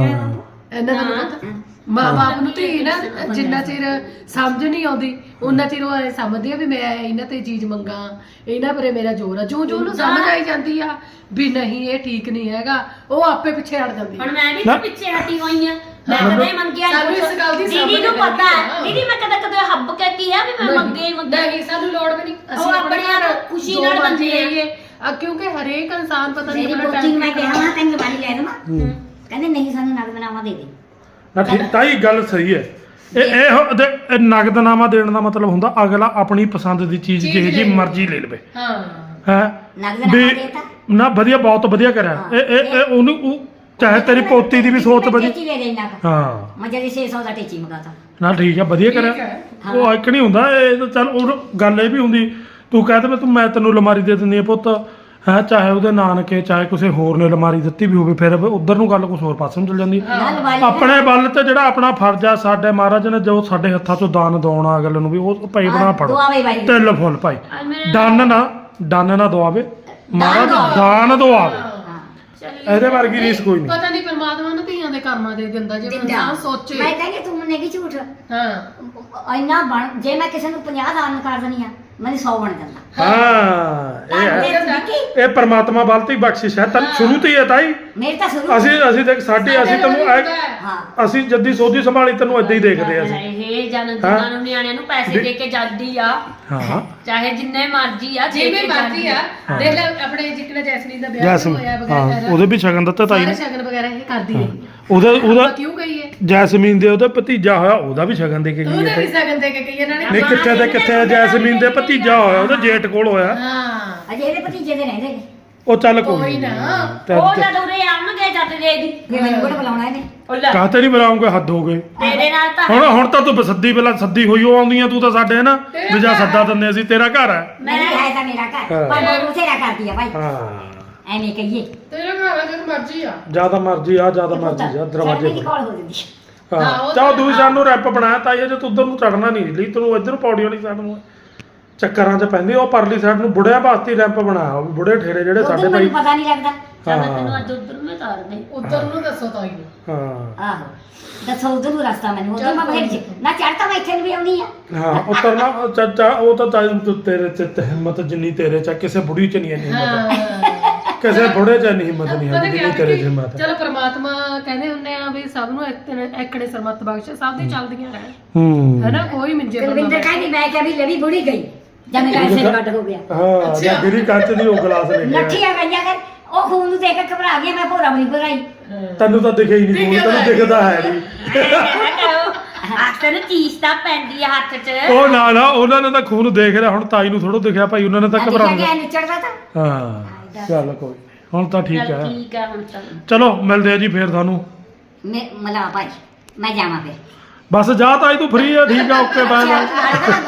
ਇਹਨਾਂ ਦਾ ਪਤਾ। ਮਾਂ-ਬਾਪ ਨੂੰ ਧੀ ਨਾ ਜਿੰਨਾ ਚਿਰ ਸਮਝ ਨਹੀਂ ਆਉਂਦੀ ਉਹਨਾਂ ਚਿਰ ਉਹ ਐਂ ਸਮਝਦੇ ਆ ਵੀ ਮੈਂ ਇਹਨਾਂ ਤੇ ਚੀਜ਼ ਮੰਗਾ ਇਹਨਾਂ ਪਰੇ ਮੇਰਾ ਜ਼ੋਰ ਆ। ਜੋ ਜੋ ਉਹਨੂੰ ਸਮਝ ਆਈ ਜਾਂਦੀ ਆ ਵੀ ਨਹੀਂ ਇਹ ਠੀਕ ਨਹੀਂ ਹੈਗਾ ਉਹ ਆਪੇ ਪਿੱਛੇ ਹਟ ਜਾਂਦੀ ਆ। ਹੁਣ ਮੈਂ ਵੀ। ਤਾਂ ਪਿੱਛੇ ਹਟੀ ਹੋਈ ਆ। ਮੈਂ ਕਦੇ ਮੰਗਿਆ ਸਾਨੂੰ। ਇਸ ਗੱਲ ਦੀ ਦੀਦੀ ਸਮਝ ਨੂੰ ਪਤਾ ਹੈ। ਦੀਦੀ ਮੈਂ ਕਦੇ ਕਦੇ ਹੱਬ ਕੇ ਕੀ ਆ ਵੀ ਮੈਂ ਮੰਗੇ ਹੀ ਮੰਗੇ। ਨਹੀਂ ਸਾਨੂੰ ਲੋੜ ਵੀ ਨਹੀਂ। ਉਹ ਆਪਣੇ ਆਪ ਖੁਸ਼ੀ ਨਾਲ ਮੰਗਦੇ ਆ। ਕਿਉਂਕਿ ਹਰੇਕ ਇਨਸਾਨ ਪਤਾ ਨਹੀਂ ਮੇਰੀ ਮੈਂ ਕਿਹਾ ਮੈਂ ਤੈਨੂੰ ਲਵਾਣੀ ਲੈ ਦਵਾਂ ਹੂੰ। ਕਹਿੰਦੇ ਨਹੀਂ ਸਾਨੂੰ ਨਗਦਨਾਮਾ ਦੇ ਦੇ। ਨਾ ਠੀਕ ਤਾਈ ਗੱਲ ਸਹੀ ਹੈ। ਇਹ ਇਹ ਨਗਦਨਾਮਾ ਦੇਣ ਦਾ ਮਤਲਬ ਹੁੰਦਾ ਅਗਲਾ ਆਪਣੀ ਪਸੰਦ ਦੀ ਚੀਜ਼ ਚੀਜ਼ ਜਿਹੇ ਜੀ ਲੈ ਲਵੇ। ਮਰਜ਼ੀ ਲੈ ਲਵੇ। ਹਾਂ। ਹੈ? ਨਗਦਨਾਮਾ ਦੇਤਾ। ਨਾ ਵਧੀਆ ਬਹੁਤ ਵਧੀਆ ਕਰਿਆ। ਇਹ ਇਹ ਇਹ ਉਹਨੂੰ ਉਹ ਚਾਹੇ ਤੇਰੀ ਪੋਤੀ ਦੀ ਵੀ ਸੋਚ ਵਧੀਆ ਟੇਚੀ ਹਾਂ। ਮੈਂ ਜਦੀ 600 ਦਾ ਟੇਚੀ ਮੰਗਾਤਾ। ਨਾ ਠੀਕ ਹੈ ਵਧੀਆ ਠੀਕ ਕਰਿਆ। ਹੈ ਉਹ ਇੱਕ ਨਹੀਂ ਹੁੰਦਾ ਇਹ ਤਾਂ ਚੱਲ ਉਹ ਗੱਲ ਇਹ ਵੀ ਹੁੰਦੀ ਤੂੰ ਕਹਿ ਦੇ ਤੂੰ ਮੈਂ ਤੈਨੂੰ ਅਲਮਾਰੀ ਦੇ ਦਿੰਦੀ ਆ ਪੁੱਤ। ਹੈ ਚਾਹੇ ਉਹਦੇ ਨਾਨਕੇ ਚਾਹੇ ਕਿਸੇ ਹੋਰ ਨੇ ਅਲਮਾਰੀ ਦਿੱਤੀ ਵੀ ਹੋਵੇ ਫਿਰ ਉਧਰ ਨੂੰ ਗੱਲ ਕੁਝ ਹੋਰ ਪਾਸੇ ਨੂੰ ਚੱਲ ਜਾਂਦੀ। ਨਾ ਲਵਾਈ ਆਪਣੇ ਵੱਲ ਤੇ ਜਿਹੜਾ ਆਪਣਾ ਫਰਜ਼ ਆ ਸਾਡੇ ਮਹਾਰਾਜ ਨੇ ਜੋ ਸਾਡੇ ਹੱਥਾਂ 'ਚੋਂ ਦਾਨ ਦਵਾਉਣਾ ਅਗਲੇ ਨੂੰ ਵੀ ਉਹ ਭਾਈ ਬਣਾ ਫੜੋ। ਦੁਆਵੇ ਬਾਈ ਤਿਲ ਫੁੱਲ ਭਾਈ। ਡੰਨ ਨਾ ਡੰਨ ਨਾ ਦਵਾਵੇ। ਮਹਾਰਾਜ ਦਾਨ ਦਵਾਵੇ। ਚੱਲੀ ਇਹਦੇ ਵਰਗੀ ਰੀਸ ਕੋਈ ਨਹੀਂ। ਪਤਾ ਨਹੀਂ ਪਰਮਾਤਮਾ ਨੂੰ ਧੀਆਂ ਦੇ ਕਰਮਾਂ ਦੇ ਦਿੰਦਾ ਜੇ ਦਿੰਦਾ। ਇਨਸਾਨ ਸੋਚੇ। ਮੈਂ ਕਹਿੰਦੀ ਤੂੰ ਮੰਨੇਗੀ ਝੂਠ? ਹਾਂ। ਇੰਨਾ ਬਣ ਜੇ ਮੈਂ ਕਿਸੇ ਨੂੰ 50 ਦਾਨ ਕਰ ਦਿੰਦੀ ਆ ਮੈਨੂੰ 100 ਬਣ ਜਾਂਦਾ। ਹਾਂ ਇਹ ਹੈ ਇਹ ਪਰਮਾਤਮਾ ਵੱਲ ਤੇ ਹੀ ਬਖਸ਼ਿਸ਼ ਹੈ। ਤਾਂ ਸ਼ੁਰੂ ਤੋਂ ਹੀ ਹੈ ਤਾਈ। ਮੇਰੇ ਤਾਂ ਸ਼ੁਰੂ ਅਸੀਂ ਅਸੀਂ ਦੇਖ ਸਾਡੇ ਅਸੀਂ ਤੈਨੂੰ ਐ- ਹਾਂ। ਅਸੀਂ ਜੱਦੀ ਸੋਧੀ ਸੰਭਾਲੀ ਤੈਨੂੰ ਏਦਾਂ ਹੀ ਦੇਖਦੇ ਆ ਅਸੀਂ। ਇਹ ਜਨ ਜਨਾਂ ਨੂੰ ਨਿਆਣਿਆਂ ਨੂੰ ਪੈਸੇ ਦੇ ਕੇ ਜਾਂਦੀ ਆ। ਹਾਂ। ਚਾਹੇ ਜਿੰਨੇ ਮਰਜ਼ੀ ਆ ਦੇ ਜਿਵੇਂ ਕੇ ਮਰਜ਼ੀ ਆ। ਹਾਂ। ਦੇਖ ਲੈ ਆਪਣੇ ਜਿੱਕਣਾ ਜੈਸਮੀਨ ਦਾ ਵਿਆਹ ਜੈਸਮ ਹੋਇਆ ਹਾਂ ਵਗੈਰਾ ਉਹਦੇ ਵੀ ਸ਼ਗਨ ਦਿੱਤਾ ਤਾਈ ਸਾਰੇ ਨੇ। ਸ਼ਗਨ ਵਗੈਰਾ ਇਹ ਕਰਦੀ ਰਹੀ ਉਹਦਾ ਉਹਦਾ ਆਪਾਂ ਕਿਉਂ ਕਹੀਏ? ਜੈਸਮੀਨ ਦੇ ਉਹਦਾ ਭਤੀਜਾ ਹੋਇਆ ਉਹਦਾ ਵੀ ਸ਼ਗਨ ਦੇ ਕੇ ਗਈ ਉਹਦੇ ਹੈ ਵੀ ਸ਼ਗਨ ਦੇ ਕੇ ਕਹੀ ਇਹਨਾਂ ਨਹੀਂ ਨੇ ਕਿੱਥੇ ਤੇ ਕਿੱਥੇ ਜੈਸਮੀਨ ਦੇ ਭਤੀਜਾ ਹੋਇਆ ਉਹਦਾ ਜੇਠ ਕੋਲ ਹੋਇਆ। ਹਾਂ। ਅਜੇ ਇਹਦੇ ਭਤੀਜੇ ਦੇ ਰਹਿੰਦੇ ਨੇ। ਉਹ ਚੱਲ ਕੋਈ ਕੋਈ ਨਾ। ਤੇ- ਉਹ ਤੇ- ਜਦ ਉਰੇ ਆਉਣਗੇ ਜਦ ਦੇ ਦੀ ਫਿਰ ਮੈਨੂੰ ਕੋਲ ਬੁਲਾਉਣਾ ਇਹਨੇ। ਉਹ ਲੈ। ਕਾਹਤੇ ਨਹੀਂ ਬੁਲਾਉਂਗੇ? ਹੱਦ ਹੋ ਗਏ ਤੇਰੇ ਨਾਲ ਤਾਂ ਹੁਣ ਹੁਣ ਤਾਂ ਤੂੰ ਸੱਦੀ ਪਹਿਲਾਂ ਸੱਦੀ ਹੋਈ ਉਹ ਆਉਂਦੀਆਂ ਤੂੰ ਤਾਂ ਸਾਡੇ ਨਾ? ਵੀ ਜਾਂ ਸੱਦਾ ਦਿੰਦੇ ਅਸੀਂ ਤੇਰਾ ਘਰ ਹੈ। ਮੈਂ ਹੈ ਤਾਂ ਮੇਰਾ ਘਰ। ਹਾਂ। ਪਰ ਮੈਂ ਬਥੇਰਾ ਕਰਦੀ ਆ ਭਾਈ। ਹਾਂ। ਐਵੇਂ ਕਹੀਏ। ਤੇਰਾ ਘਰ ਆ ਜਦ ਮਰਜ਼ੀ ਆ। ਜ਼ਿਆਦਾ ਮਰਜ਼ੀ ਆ ਜ਼ਿਆਦਾ ਮਰਜ਼ੀ ਜਾ ਦਰਵਾਜ਼ੇ ਦੀ ਕਾਲ। ਹੋ ਜਾਂਦੀ ਹਾਂ, ਹਾਂ ਉਹ ਚਾਹ ਤਾਂ। ਸਾਨੂੰ ਰੈਪ ਬਣਾਇਆ ਤਾਂ ਇਹ ਜੇ ਤੂੰ ਉਧਰ ਨੂੰ ਚੜਨਾ ਨਹੀਂ। ਲਈ ਤੈਨੂੰ ਇੱਧਰ ਨੂੰ ਪੌੜੀਆਂ ਨਹੀਂ ਚੜਨ ਚੱਕਰਾਂ 'ਚ ਪੈਂਦੀ ਉਹ ਪਰਲੀ ਸਾਈਡ ਨੂੰ ਬੁੜਿਆਂ ਵਾਸਤੇ ਰੈਂਪ ਬਣਾਇਆ ਉਹ ਵੀ ਬੁੜੇ ਠੇਰੇ ਜਿਹੜੇ ਸਾਡੇ ਭਾਈ ਪਤਾ ਨਹੀਂ ਲੱਗਦਾ। ਹਾਂ। ਤੈਨੂੰ ਅੱਜ ਉਧਰ ਨੂੰ ਦੱਸੋ ਤਾਈ ਨੂੰ ਹਾਂ। ਆਹੋ। ਦੱਸੋ ਉਧਰ ਨੂੰ ਰਸਤਾ ਮੈਨੂੰ ਉਧਰ ਮੈਂ ਚ- ਨਾ ਚੜ੍ਹਤਾ ਮੈਂ ਇੱਥੇ ਨੂੰ ਵੀ ਆਉਣੀ ਆ ਹਾਂ ਉਤਰਨਾ ਚਾਚਾ ਉਹ ਤਾਂ ਤਾਈ ਤੂੰ ਤੇਰੇ ਚ ਤੇ ਹਿੰਮਤ ਜਿੰਨੀ ਤੇਰੇ ਚ ਆ, ਕਿਸੇ ਬੁੜੀ ਚ ਨਹੀਂ ਇੰਨੀ ਹਿੰਮਤ। ਹਾਂ। ਕਿਸੇ ਬੁੜੇ ਚ ਇੰਨੀ ਹਿੰਮਤ ਨਹੀਂ ਹੈ ਕੀ ਜਿੰਨੀ ਤੇਰੇ ਚ ਹਿੰਮਤ ਹੈ ਚਲੋ ਪ੍ਰਮਾਤਮਾ ਕਹਿੰਦੇ ਹੁੰਦੇ ਆ ਵੀ ਸਭ ਨੂੰ ਇੱਕ- ਇੱਕੜੇ ਸਰਮਤ ਬਖਸ਼ ਸਭ ਦੀ ਚੱਲਦੀਆਂ ਰਹਿਣ। ਹੂੰ। ਹੈਨਾ ਕੋਈ ਮਿੰਜੇ ਕੁਲਵਿੰਦਰ ਕਹਿੰਦੀ ਮੈਂ ਕਿਹਾ ਵੀ ਲਵੀ ਬੁੜੀ ਗਈ। ਜਦ ਮੇਰਾ ਸਿਰ ਕੱਟ ਹੋ ਗਿਆ। ਹਾਂ ਜਾਂ ਗਿਰੀ ਕੰਚ ਦੀ ਉਹ ਗਲਾਸ ਲੈ ਕੇ ਆਇਆ। ਨੱਠੀਆਂ ਗਈਆਂ ਕਰ ਉਹ ਖੂਨ ਨੂੰ ਦੇਖ ਕੇ ਘਬਰਾ ਗਿਆ ਮੈਂ ਭੋਰਾ ਵੀ ਭਰਾਈ। ਤੈਨੂੰ ਤਾਂ ਦਿਖਿਆ ਹੀ ਨਹੀਂ ਕੋਈ ਤੈਨੂੰ ਦਿਖਦਾ ਹੈ ਨਹੀਂ। ਅਕਸਰ ਚੀਜ਼ ਤਾਂ ਪੈਂਦੀ ਆ ਹੱਥ 'ਚ। ਉਹ ਨਾ ਨਾ ਉਹਨਾਂ ਨੇ ਤਾਂ ਖੂਨ ਦੇਖ ਲਿਆ ਹੁਣ ਤਾਈ ਨੂੰ ਥੋੜਾ ਦਿਖਿਆ ਭਾਈ ਉਹਨਾਂ ਨੇ ਤਾਂ ਅੱਜ ਘਬਰਾਉਂਦਾ ਕਿਹਾ ਨੁੱਚੜਦਾ ਤਾਂ? ਹਾਂ ਚੱਲ ਕੋਈ। ਹੁਣ ਤਾਂ ਠੀਕ ਚੱਲ ਹੈ। ਠੀਕ ਆ ਹੁਣ ਤਾਂ। ਚਲੋ ਮਿਲਦੇ ਆ ਜੀ ਫੇਰ ਤੁਹਾਨੂੰ। ਮੈਂ ਮਲਾ ਭਾਈ ਮੈਂ ਜਾਵਾਂ ਫਿਰ। ਬਸ ਜਾ ਤਾਈ ਤੂੰ ਫ੍ਰੀ ਆ ਠੀਕ ਆ ਓਕੇ ਬਾਏ ਬਾਏ ਚੱਲ,